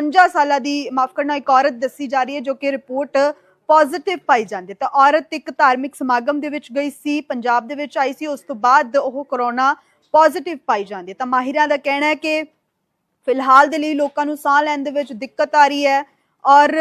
52 ਸਾਲਾਂ ਦੀ, ਮਾਫ ਕਰਨਾ, ਇੱਕ ਔਰਤ ਦੱਸੀ ਜਾ ਰਹੀ ਹੈ ਜੋ ਕਿ ਰਿਪੋਰਟ ਪੋਜ਼ਿਟਿਵ ਪਾਈ ਜਾਂਦੀ ਤਾਂ ਔਰਤ ਇੱਕ ਧਾਰਮਿਕ ਸਮਾਗਮ ਦੇ ਵਿੱਚ ਗਈ ਸੀ, ਪੰਜਾਬ ਦੇ ਵਿੱਚ ਆਈ ਸੀ, ਉਸ ਤੋਂ ਬਾਅਦ ਉਹ ਕਰੋਨਾ ਪੋਜ਼ਿਟਿਵ ਪਾਈ ਜਾਂਦੀ ਤਾਂ ਮਾਹਿਰਾਂ ਦਾ ਕਹਿਣਾ ਹੈ ਕਿ ਫਿਲਹਾਲ ਦੇ ਲਈ ਲੋਕਾਂ ਨੂੰ ਸਾਹ ਲੈਣ ਦੇ ਵਿੱਚ ਦਿੱਕਤ ਆ ਰਹੀ ਹੈ ਔਰ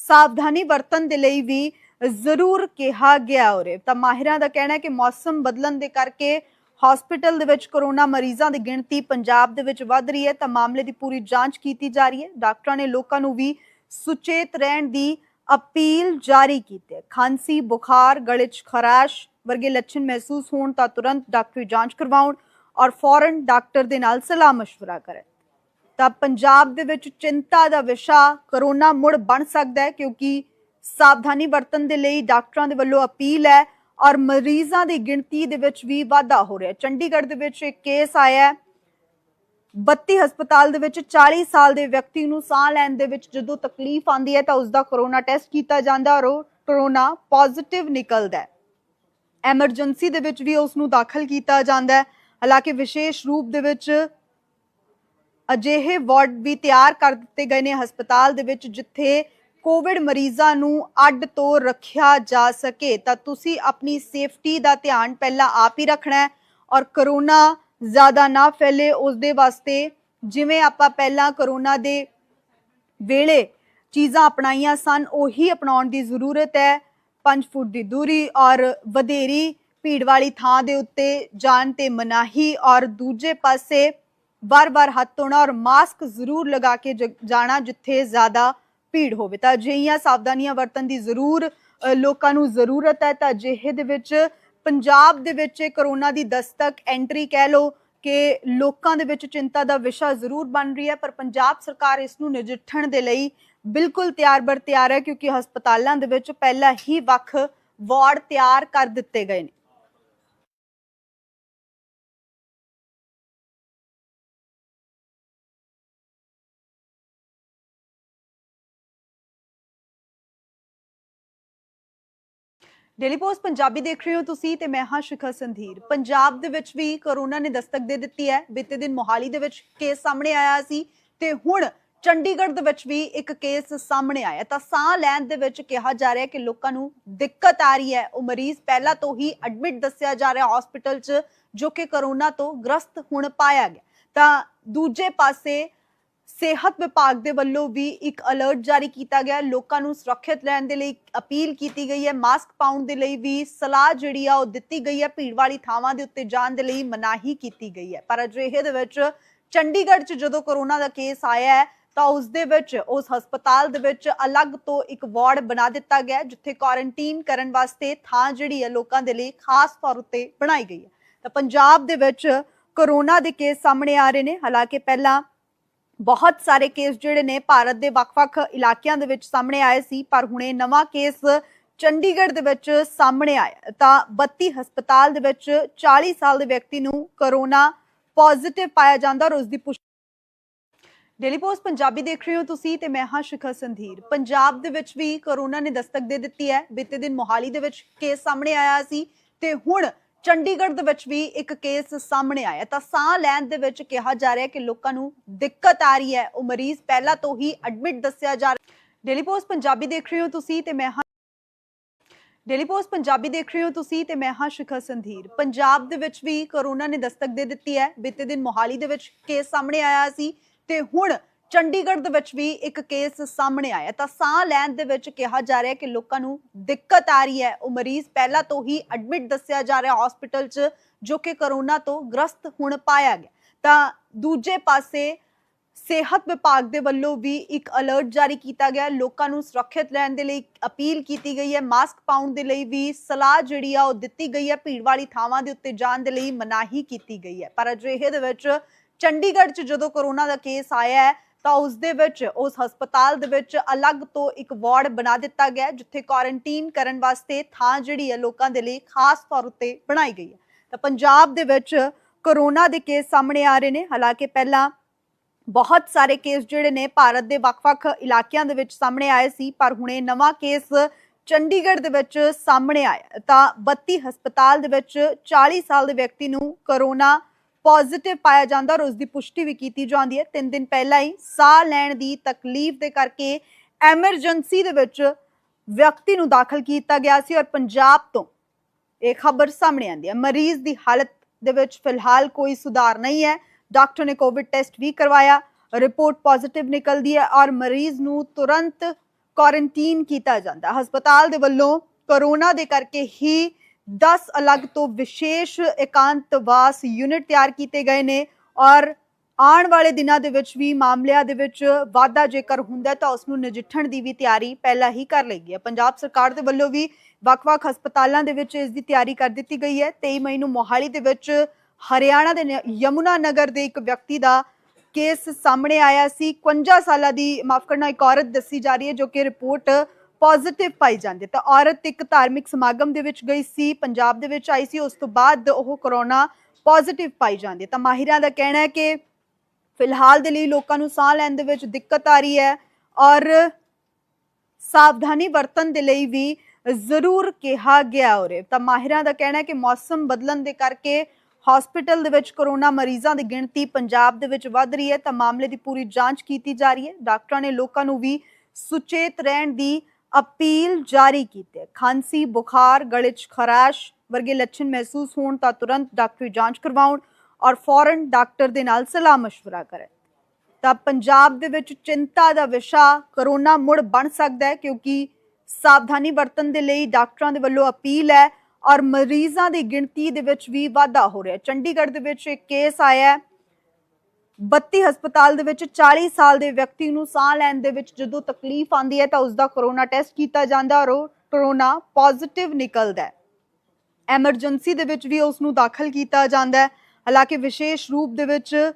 ਸਾਵਧਾਨੀ ਵਰਤਣ ਦੇ ਲਈ ਵੀ ਜ਼ਰੂਰ ਕਿਹਾ ਗਿਆ ਹੋਰੇ ਤਾਂ ਮਾਹਿਰਾਂ ਦਾ ਕਹਿਣਾ ਹੈ ਕਿ ਮੌਸਮ ਬਦਲਣ ਦੇ ਕਰਕੇ ਹਸਪੀਟਲ ਦੇ ਵਿੱਚ ਕਰੋਨਾ ਮਰੀਜ਼ਾਂ ਦੀ ਗਿਣਤੀ ਪੰਜਾਬ ਦੇ ਵਿੱਚ ਵੱਧ ਰਹੀ ਹੈ, ਤਾਂ ਮਾਮਲੇ ਦੀ ਪੂਰੀ ਜਾਂਚ ਕੀਤੀ ਜਾ ਰਹੀ ਹੈ। ਡਾਕਟਰਾਂ ਨੇ ਲੋਕਾਂ ਨੂੰ ਵੀ ਸੁਚੇਤ ਰਹਿਣ ਦੀ ਅਪੀਲ ਜਾਰੀ ਕੀਤੀ ਹੈ। ਖਾਂਸੀ, ਬੁਖਾਰ, ਗਲੇ 'ਚ ਖਰਾਸ਼ ਵਰਗੇ ਲੱਛਣ ਮਹਿਸੂਸ ਹੋਣ ਤਾਂ ਤੁਰੰਤ ਡਾਕਟਰੀ ਜਾਂਚ ਕਰਵਾਉਣ ਔਰ ਫੌਰਨ ਡਾਕਟਰ ਦੇ ਨਾਲ ਸਲਾਹ مشਵਰਾ ਕਰਨ। ਤਾਂ ਪੰਜਾਬ ਦੇ ਵਿੱਚ ਚਿੰਤਾ ਦਾ ਵਿਸ਼ਾ ਕਰੋਨਾ ਮੁੜ ਬਣ ਸਕਦਾ ਹੈ, ਕਿਉਂਕਿ ਸਾਵਧਾਨੀ ਵਰਤਣ ਦੇ ਲਈ ਡਾਕਟਰਾਂ ਦੇ ਵੱਲੋਂ ਅਪੀਲ ਹੈ ਔਰ ਮਰੀਜ਼ਾਂ ਦੀ ਗਿਣਤੀ ਦੇ ਵਿੱਚ ਵੀ ਵਾਧਾ ਹੋ ਰਿਹਾ ਚੰਡੀਗੜ੍ਹ ਦੇ ਵਿੱਚ ਇੱਕ ਕੇਸ ਆਇਆ ਹੈ। 32 ਹਸਪਤਾਲ ਦੇ ਵਿੱਚ 40 ਸਾਲ ਦੇ ਵਿਅਕਤੀ ਨੂੰ ਸਾਹ ਲੈਣ ਦੇ ਵਿੱਚ ਜਦੋਂ ਤਕਲੀਫ ਆਉਂਦੀ ਹੈ ਤਾਂ ਉਸ ਦਾ ਕਰੋਨਾ ਟੈਸਟ ਕੀਤਾ ਜਾਂਦਾ ਔਰ ਉਹ ਕਰੋਨਾ ਪੋਜ਼ਿਟਿਵ ਨਿਕਲਦਾ ਹੈ। ਐਮਰਜੈਂਸੀ ਦੇ ਵਿੱਚ ਵੀ ਉਸ ਨੂੰ ਦਾਖਲ ਕੀਤਾ ਜਾਂਦਾ ਹੈ। ਹਾਲਾਂਕਿ ਵਿਸ਼ੇਸ਼ ਰੂਪ ਦੇ ਵਿੱਚ ਅਜਿਹੇ ਵਾਰਡ ਵੀ ਤਿਆਰ ਕਰ ਦਿੱਤੇ ਗਏ ਨੇ ਹਸਪਤਾਲ ਦੇ ਵਿੱਚ, ਜਿੱਥੇ ਕੋਵਿਡ ਮਰੀਜ਼ਾਂ ਨੂੰ ਅੱਡ ਤੋਂ ਰੱਖਿਆ ਜਾ ਸਕੇ, ਤਾਂ ਤੁਸੀਂ ਆਪਣੀ ਸੇਫਟੀ ਦਾ ਧਿਆਨ ਪਹਿਲਾਂ ਆਪ ਹੀ ਰੱਖਣਾ ਹੈ ਔਰ ਕਰੋਨਾ ਜ਼ਿਆਦਾ ਨਾ ਫੈਲੇ ਉਸ ਦੇ ਵਾਸਤੇ ਜਿਵੇਂ ਆਪਾਂ ਪਹਿਲਾਂ ਕਰੋਨਾ ਦੇ ਵੇਲੇ ਚੀਜ਼ਾਂ ਅਪਣਾਈਆਂ ਸਨ, ਉਹੀ ਅਪਣਾਉਣ ਦੀ ਜ਼ਰੂਰਤ ਹੈ। 5 ਫੁੱਟ ਦੀ ਦੂਰੀ ਔਰ ਵਧੇਰੀ ਭੀੜ ਵਾਲੀ ਥਾਂ ਦੇ ਉੱਤੇ ਜਾਣ ਤੇ ਮਨਾਹੀ ਔਰ ਦੂਜੇ ਪਾਸੇ ਵਾਰ-ਵਾਰ ਹੱਥ ਧੋਣਾ ਔਰ ਮਾਸਕ ਜ਼ਰੂਰ ਲਗਾ ਕੇ ਜਾਣਾ ਜਿੱਥੇ ਜ਼ਿਆਦਾ ਭੀੜ ਹੋਵੇ ਤਾਂ ਅਜਿਹੀਆਂ ਸਾਵਧਾਨੀਆਂ ਵਰਤਣ ਦੀ ਜ਼ਰੂਰ ਲੋਕਾਂ ਨੂੰ ਜ਼ਰੂਰਤ ਹੈ ਤਾਂ ਅਜਿਹੇ ਦੇ ਵਿੱਚ, ਪੰਜਾਬ ਦੇ ਵਿੱਚ ਕਰੋਨਾ ਦੀ ਦਸਤਕ ਐਂਟਰੀ ਕਹਿ ਲੋ ਕਿ ਲੋਕਾਂ ਦੇ ਵਿੱਚ ਚਿੰਤਾ ਦਾ ਵਿਸ਼ਾ ਜ਼ਰੂਰ ਬਣ ਰਹੀ ਹੈ, ਪਰ ਪੰਜਾਬ ਸਰਕਾਰ ਇਸ ਨੂੰ ਨਜਿੱਠਣ ਦੇ ਲਈ ਬਿਲਕੁਲ ਤਿਆਰ ਬਰ ਤਿਆਰ ਹੈ ਕਿਉਂਕਿ ਹਸਪਤਾਲਾਂ ਦੇ ਵਿੱਚ ਪਹਿਲਾਂ ਹੀ ਵੱਖ ਵਾਰਡ ਤਿਆਰ ਕਰ ਦਿੱਤੇ ਗਏ ਨੇ। ਡੇਲੀ ਪੋਸਟ ਪੰਜਾਬੀ ਦੇਖ ਰਹੇ ਹੋ ਤੁਸੀਂ ਤੇ ਮੈਂ ਹਾਂ ਸ਼ਿਖਾ ਸੰਧੀਰ। ਪੰਜਾਬ ਦੇ ਵਿੱਚ ਵੀ ਕਰੋਨਾ ਨੇ ਦਸਤਕ ਦੇ ਦਿੱਤੀ ਹੈ। ਬੀਤੇ ਦਿਨ ਮੋਹਾਲੀ ਦੇ ਵਿੱਚ ਕੇਸ ਸਾਹਮਣੇ ਆਇਆ ਸੀ ਤੇ ਹੁਣ ਚੰਡੀਗੜ੍ਹ ਦੇ ਵਿੱਚ ਵੀ ਇੱਕ ਕੇਸ ਸਾਹਮਣੇ ਆਇਆ ਤਾਂ ਸਾਹ ਲੈਣ ਦੇ ਵਿੱਚ ਕਿਹਾ ਜਾ ਰਿਹਾ ਕਿ ਲੋਕਾਂ ਨੂੰ ਦਿੱਕਤ ਆ ਰਹੀ ਹੈ। ਉਹ ਮਰੀਜ਼ ਪਹਿਲਾਂ ਤੋਂ ਹੀ ਐਡਮਿਟ ਦੱਸਿਆ ਜਾ ਰਿਹਾ ਹਸਪੀਟਲ 'ਚ ਜੋ ਕਿ ਕਰੋਨਾ ਤੋਂ ਗ੍ਰਸਤ ਹੁਣ ਪਾਇਆ ਗਿਆ। ਤਾਂ ਦੂਜੇ ਪਾਸੇ ਸਿਹਤ ਵਿਭਾਗ ਦੇ ਵੱਲੋਂ ਵੀ ਇੱਕ ਅਲਰਟ ਜਾਰੀ ਕੀਤਾ ਗਿਆ ਲੋਕਾਂ ਨੂੰ ਸੁਰੱਖਿਅਤ ਰਹਿਣ ਦੇ ਲਈ ਅਪੀਲ ਕੀਤੀ ਗਈ ਹੈ। ਮਾਸਕ ਪਾਉਣ ਦੇ ਲਈ ਵੀ ਸਲਾਹ ਜਿਹੜੀ ਆ ਉਹ ਦਿੱਤੀ ਗਈ ਹੈ। ਭੀੜ ਵਾਲੀ ਥਾਵਾਂ ਦੇ ਉੱਤੇ ਜਾਣ ਦੇ ਲਈ ਮਨਾਹੀ ਕੀਤੀ ਗਈ ਹੈ। ਪਰ ਅਜਿਹੇ ਦੇ ਵਿੱਚ ਚੰਡੀਗੜ੍ਹ 'ਚ ਜਦੋਂ ਕਰੋਨਾ ਦਾ ਕੇਸ ਆਇਆ ਹੈ, ਤਾਂ ਉਸ ਦੇ ਵਿੱਚ, ਉਸ ਹਸਪਤਾਲ ਦੇ ਵਿੱਚ ਅਲੱਗ ਤੋਂ ਇੱਕ ਵਾਰਡ ਬਣਾ ਦਿੱਤਾ ਗਿਆ ਜਿੱਥੇ ਕੁਆਰੰਟਾਈਨ ਕਰਨ ਵਾਸਤੇ ਥਾਂ ਜਿਹੜੀ ਹੈ ਲੋਕਾਂ ਦੇ ਲਈ ਖਾਸ ਤੌਰ ਉੱਤੇ ਬਣਾਈ ਗਈ ਹੈ। ਤਾਂ ਪੰਜਾਬ ਦੇ ਵਿੱਚ ਕਰੋਨਾ ਦੇ ਕੇਸ ਸਾਹਮਣੇ ਆ ਰਹੇ ਨੇ। ਹਾਲਾਂਕਿ ਪਹਿਲਾਂ ਬਹੁਤ ਸਾਰੇ ਕੇਸ ਜਿਹੜੇ ਨੇ ਭਾਰਤ ਦੇ ਵੱਖ-ਵੱਖ ਇਲਾਕਿਆਂ ਦੇ ਵਿੱਚ ਸਾਹਮਣੇ ਆਏ ਸੀ, ਪਰ ਹੁਣ ਨਵਾਂ ਕੇਸ ਚੰਡੀਗੜ੍ਹ ਦੇ ਵਿੱਚ ਸਾਹਮਣੇ ਆਇਆ। ਤਾਂ 32 ਹਸਪਤਾਲ ਦੇ ਵਿੱਚ 40 ਸਾਲ ਦੇ ਵਿਅਕਤੀ ਨੂੰ ਕਰੋਨਾ ਪੋਜ਼ਿਟਿਵ ਪਾਇਆ ਜਾਂਦਾ ਔਰ ਉਸ ਦੀ ਪੁਸ਼ਟੀ ਡੇਲੀ ਪੋਸਟ ਪੰਜਾਬੀ ਦੇਖ ਰਹੇ ਹੋ ਤੁਸੀਂ ਤੇ ਮੈਂ ਹਾਂ ਸ਼ਿਖਾ ਸੰਧੀਰ। ਪੰਜਾਬ ਦੇ ਵਿੱਚ ਵੀ ਕਰੋਨਾ ਨੇ ਦਸਤਕ ਦੇ ਦਿੱਤੀ ਹੈ। ਬੀਤੇ ਦਿਨ ਮੋਹਾਲੀ ਦੇ ਵਿੱਚ ਕੇਸ ਸਾਹਮਣੇ ਆਇਆ ਸੀ ਤੇ ਹੁਣ ਚੰਡੀਗੜ੍ਹ ਦੇ ਵਿੱਚ ਵੀ ਇੱਕ ਕੇਸ ਸਾਹਮਣੇ ਆਇਆ ਤਾਂ ਸਾਹ ਲੈਣ ਦੇ ਵਿੱਚ ਕਿਹਾ ਜਾ ਰਿਹਾ ਕਿ ਲੋਕਾਂ ਨੂੰ ਦਿੱਕਤ ਆ ਰਹੀ ਹੈ। ਉਹ ਮਰੀਜ਼ ਪਹਿਲਾਂ ਤੋਂ ਹੀ ਐਡਮਿਟ ਦੱਸਿਆ ਜਾ ਰਿਹਾ ਡੇਲੀ ਪੋਸਟ ਪੰਜਾਬੀ ਦੇਖ ਰਹੇ ਹੋ ਤੁਸੀਂ ਤੇ ਮੈਂ ਹਾਂ ਡੇਲੀ ਪੋਸਟ ਪੰਜਾਬੀ ਦੇਖ ਰਹੇ ਹੋ ਤੁਸੀਂ ਤੇ ਮੈਂ ਹਾਂ ਸ਼ਿਖਾ ਸੰਧੀਰ। ਪੰਜਾਬ ਦੇ ਵਿੱਚ ਵੀ ਕਰੋਨਾ ਨੇ ਦਸਤਕ ਦੇ ਦਿੱਤੀ ਹੈ। ਬੀਤੇ ਦਿਨ ਮੋਹਾਲੀ ਦੇ ਵਿੱਚ ਕੇਸ ਸਾਹਮਣੇ ਆਇਆ ਸੀ ਤੇ ਹੁਣ ਚੰਡੀਗੜ੍ਹ ਦੇ ਵਿੱਚ ਵੀ ਇੱਕ ਕੇਸ ਸਾਹਮਣੇ ਆਇਆ ਤਾਂ ਸਾਹ ਲੈਣ ਦੇ ਵਿੱਚ ਕਿਹਾ ਜਾ ਰਿਹਾ ਕਿ ਲੋਕਾਂ ਨੂੰ ਦਿੱਕਤ ਆ ਰਹੀ ਹੈ। ਉਹ ਮਰੀਜ਼ ਪਹਿਲਾਂ ਤੋਂ ਹੀ ਐਡਮਿਟ ਦੱਸਿਆ ਜਾ ਰਿਹਾ ਹਸਪੀਟਲ 'ਚ, ਜੋ ਕਿ ਕਰੋਨਾ ਤੋਂ ਗ੍ਰਸਤ ਹੁਣ ਪਾਇਆ ਗਿਆ ਤਾਂ ਦੂਜੇ ਪਾਸੇ ਸਿਹਤ ਵਿਭਾਗ ਦੇ ਵੱਲੋਂ ਵੀ ਇੱਕ ਅਲਰਟ ਜਾਰੀ ਕੀਤਾ ਗਿਆ ਲੋਕਾਂ ਨੂੰ ਸੁਰੱਖਿਅਤ ਰਹਿਣ ਦੇ ਲਈ ਅਪੀਲ ਕੀਤੀ ਗਈ ਹੈ। ਮਾਸਕ ਪਾਉਣ ਦੇ ਲਈ ਵੀ ਸਲਾਹ ਜਿਹੜੀ ਆ ਉਹ ਦਿੱਤੀ ਗਈ ਹੈ। ਭੀੜ ਵਾਲੀ ਥਾਵਾਂ ਦੇ ਉੱਤੇ ਜਾਣ ਦੇ ਲਈ ਮਨਾਹੀ ਕੀਤੀ ਗਈ ਹੈ। ਪਰ ਅਜਿਹੇ ਦੇ ਵਿੱਚ ਚੰਡੀਗੜ੍ਹ 'ਚ ਜਦੋਂ ਕਰੋਨਾ ਦਾ ਕੇਸ ਆਇਆ ਹੈ ਤਾਂ ਉਸ ਦੇ ਵਿੱਚ, ਉਸ ਹਸਪਤਾਲ ਦੇ ਵਿੱਚ ਅਲੱਗ ਤੋਂ ਇੱਕ ਵਾਰਡ ਬਣਾ ਦਿੱਤਾ ਗਿਆ ਜਿੱਥੇ ਕੁਆਰੰਟਾਈਨ ਕਰਨ ਵਾਸਤੇ ਥਾਂ ਜਿਹੜੀ ਹੈ ਲੋਕਾਂ ਦੇ ਲਈ ਖਾਸ ਤੌਰ ਉੱਤੇ ਬਣਾਈ ਗਈ ਹੈ। ਤਾਂ ਪੰਜਾਬ ਦੇ ਵਿੱਚ ਕਰੋਨਾ ਦੇ ਕੇਸ ਸਾਹਮਣੇ ਆ ਰਹੇ ਨੇ। ਹਾਲਾਂਕਿ ਪਹਿਲਾਂ ਬਹੁਤ ਸਾਰੇ ਕੇਸ ਜਿਹੜੇ ਨੇ ਭਾਰਤ ਦੇ ਵੱਖ-ਵੱਖ ਇਲਾਕਿਆਂ ਦੇ ਵਿੱਚ ਸਾਹਮਣੇ ਆਏ ਸੀ, ਪਰ ਹੁਣ ਇਹ ਨਵਾਂ ਕੇਸ ਚੰਡੀਗੜ੍ਹ ਦੇ ਵਿੱਚ ਸਾਹਮਣੇ ਆਇਆ ਤਾਂ 32 ਹਸਪਤਾਲ ਦੇ ਵਿੱਚ 40 ਸਾਲ ਦੇ ਵਿਅਕਤੀ ਨੂੰ ਕਰੋਨਾ ਪੋਜ਼ਿਟਿਵ ਪਾਇਆ ਜਾਂਦਾ ਔਰ ਉਸ ਦੀ ਪੁਸ਼ਟੀ ਵੀ ਕੀਤੀ ਜਾਂਦੀ ਹੈ। ਤਿੰਨ ਦਿਨ ਪਹਿਲਾਂ ਹੀ ਸਾਹ ਲੈਣ ਦੀ ਤਕਲੀਫ ਦੇ ਕਰਕੇ ਐਮਰਜੈਂਸੀ ਦੇ ਵਿੱਚ ਵਿਅਕਤੀ ਨੂੰ ਦਾਖਲ ਕੀਤਾ ਗਿਆ ਸੀ ਔਰ ਪੰਜਾਬ ਤੋਂ ਇਹ ਖਬਰ ਸਾਹਮਣੇ ਆਂਦੀ ਹੈ। ਮਰੀਜ਼ ਦੀ ਹਾਲਤ ਦੇ ਵਿੱਚ ਫਿਲਹਾਲ ਕੋਈ ਸੁਧਾਰ ਨਹੀਂ ਹੈ। ਡਾਕਟਰ ਨੇ ਕੋਵਿਡ ਟੈਸਟ ਵੀ ਕਰਵਾਇਆ, ਰਿਪੋਰਟ ਪੋਜ਼ਿਟਿਵ ਨਿਕਲਦੀ ਹੈ ਔਰ ਮਰੀਜ਼ ਨੂੰ ਤੁਰੰਤ ਕੁਆਰੰਟਾਈਨ ਕੀਤਾ ਜਾਂਦਾ। ਹਸਪਤਾਲ ਦੇ ਵੱਲੋਂ ਕਰੋਨਾ ਦੇ ਕਰਕੇ ਹੀ 10 ਅਲੱਗ ਤੋਂ ਵਿਸ਼ੇਸ਼ ਇਕਾਂਤਵਾਸ ਯੂਨਿਟ ਤਿਆਰ ਕੀਤੇ ਗਏ ਨੇ ਔਰ ਆਉਣ ਵਾਲੇ ਦਿਨਾਂ ਦੇ ਵਿੱਚ ਵੀ ਮਾਮਲਿਆਂ ਦੇ ਵਿੱਚ ਵਾਧਾ ਜੇਕਰ ਹੁੰਦਾ ਤਾਂ ਉਸ ਨੂੰ ਨਜਿੱਠਣ ਦੀ ਵੀ ਤਿਆਰੀ ਪਹਿਲਾਂ ਹੀ ਕਰ ਲਈ ਗਈ ਹੈ ਪੰਜਾਬ ਸਰਕਾਰ ਦੇ ਵੱਲੋਂ ਵੀ ਵੱਖ-ਵੱਖ ਹਸਪਤਾਲਾਂ ਦੇ ਵਿੱਚ ਇਸ ਦੀ ਤਿਆਰੀ ਕਰ ਦਿੱਤੀ ਗਈ ਹੈ 23 ਮਈ ਨੂੰ ਮੋਹਾਲੀ ਦੇ ਵਿੱਚ ਹਰਿਆਣਾ ਦੇ ਯਮੁਨਾ ਨਗਰ ਦੇ ਇੱਕ ਵਿਅਕਤੀ ਦਾ ਕੇਸ ਸਾਹਮਣੇ ਆਇਆ ਸੀ 51 ਸਾਲਾਂ ਦੀ ਮਾਫ ਕਰਨਾ ਇੱਕ ਔਰਤ ਦੱਸੀ ਜਾ ਰਹੀ ਹੈ ਜੋ ਕਿ ਰਿਪੋਰਟ ਪੋਜ਼ਿਟਿਵ ਪਾਈ ਜਾਂਦੀ ਹੈ। ਤਾਂ ਔਰਤ ਇੱਕ ਧਾਰਮਿਕ ਸਮਾਗਮ ਦੇ ਵਿੱਚ ਗਈ ਸੀ, ਪੰਜਾਬ ਦੇ ਵਿੱਚ ਆਈ ਸੀ, ਉਸ ਤੋਂ ਬਾਅਦ ਉਹ ਕਰੋਨਾ ਪੋਜ਼ਿਟਿਵ ਪਾਈ ਜਾਂਦੀ ਤਾਂ ਮਾਹਿਰਾਂ ਦਾ ਕਹਿਣਾ ਹੈ ਕਿ ਫਿਲਹਾਲ ਦੇ ਲਈ ਲੋਕਾਂ ਨੂੰ ਸਾਹ ਲੈਣ ਦੇ ਵਿੱਚ ਦਿੱਕਤ ਆ ਰਹੀ ਹੈ ਔਰ ਸਾਵਧਾਨੀ ਵਰਤਣ ਦੇ ਲਈ ਵੀ ਜ਼ਰੂਰ ਕਿਹਾ ਗਿਆ ਉਰੇ। ਤਾਂ ਮਾਹਿਰਾਂ ਦਾ ਕਹਿਣਾ ਹੈ ਕਿ ਮੌਸਮ ਬਦਲਣ ਦੇ ਕਰਕੇ ਹਸਪੀਟਲ ਦੇ ਵਿੱਚ ਕਰੋਨਾ ਮਰੀਜ਼ਾਂ ਦੀ ਗਿਣਤੀ ਪੰਜਾਬ ਦੇ ਵਿੱਚ ਵੱਧ ਰਹੀ ਹੈ। ਤਾਂ ਮਾਮਲੇ ਦੀ ਪੂਰੀ ਜਾਂਚ ਕੀਤੀ ਜਾ ਰਹੀ ਹੈ। ਡਾਕਟਰਾਂ ਨੇ ਲੋਕਾਂ ਨੂੰ ਵੀ ਸੁਚੇਤ ਰਹਿਣ ਦੀ ਅਪੀਲ ਜਾਰੀ ਕੀਤੀ ਹੈ। ਖਾਂਸੀ, ਬੁਖਾਰ, ਗਲੇ 'ਚ ਖਰਾਸ਼ ਵਰਗੇ ਲੱਛਣ ਮਹਿਸੂਸ ਹੋਣ ਤਾਂ ਤੁਰੰਤ ਡਾਕਟਰੀ ਜਾਂਚ ਕਰਵਾਉਣ ਔਰ ਫੌਰਨ ਡਾਕਟਰ ਦੇ ਨਾਲ ਸਲਾਹ مشਵਰਾ ਕਰਨ। ਤਾਂ ਪੰਜਾਬ ਦੇ ਵਿੱਚ ਚਿੰਤਾ ਦਾ ਵਿਸ਼ਾ ਕਰੋਨਾ ਮੁੜ ਬਣ ਸਕਦਾ ਹੈ ਕਿਉਂਕਿ ਸਾਵਧਾਨੀ ਵਰਤਣ ਦੇ ਲਈ ਡਾਕਟਰਾਂ ਦੇ ਵੱਲੋਂ ਅਪੀਲ ਹੈ ਔਰ ਮਰੀਜ਼ਾਂ ਦੀ ਗਿਣਤੀ ਦੇ ਵਿੱਚ ਵੀ ਵਾਧਾ ਹੋ ਰਿਹਾ ਚੰਡੀਗੜ੍ਹ ਦੇ ਵਿੱਚ ਇੱਕ ਕੇਸ ਆਇਆ ਹੈ 32 ਹਸਪਤਾਲ ਦੇ ਵਿੱਚ 40 ਸਾਲ ਦੇ ਵਿਅਕਤੀ ਨੂੰ ਸਾਹ ਲੈਣ ਦੇ ਵਿੱਚ ਜਦੋਂ ਤਕਲੀਫ ਆਉਂਦੀ ਹੈ ਤਾਂ ਉਸ ਦਾ ਕਰੋਨਾ ਟੈਸਟ ਕੀਤਾ ਜਾਂਦਾ ਔਰ ਉਹ ਕਰੋਨਾ ਪੋਜ਼ਿਟਿਵ ਨਿਕਲਦਾ ਹੈ। ਐਮਰਜੈਂਸੀ ਦੇ ਵਿੱਚ ਵੀ ਉਸ ਨੂੰ ਦਾਖਲ ਕੀਤਾ ਜਾਂਦਾ ਹੈ। ਹਾਲਾਂਕਿ ਵਿਸ਼ੇਸ਼ ਰੂਪ ਦੇ ਵਿੱਚ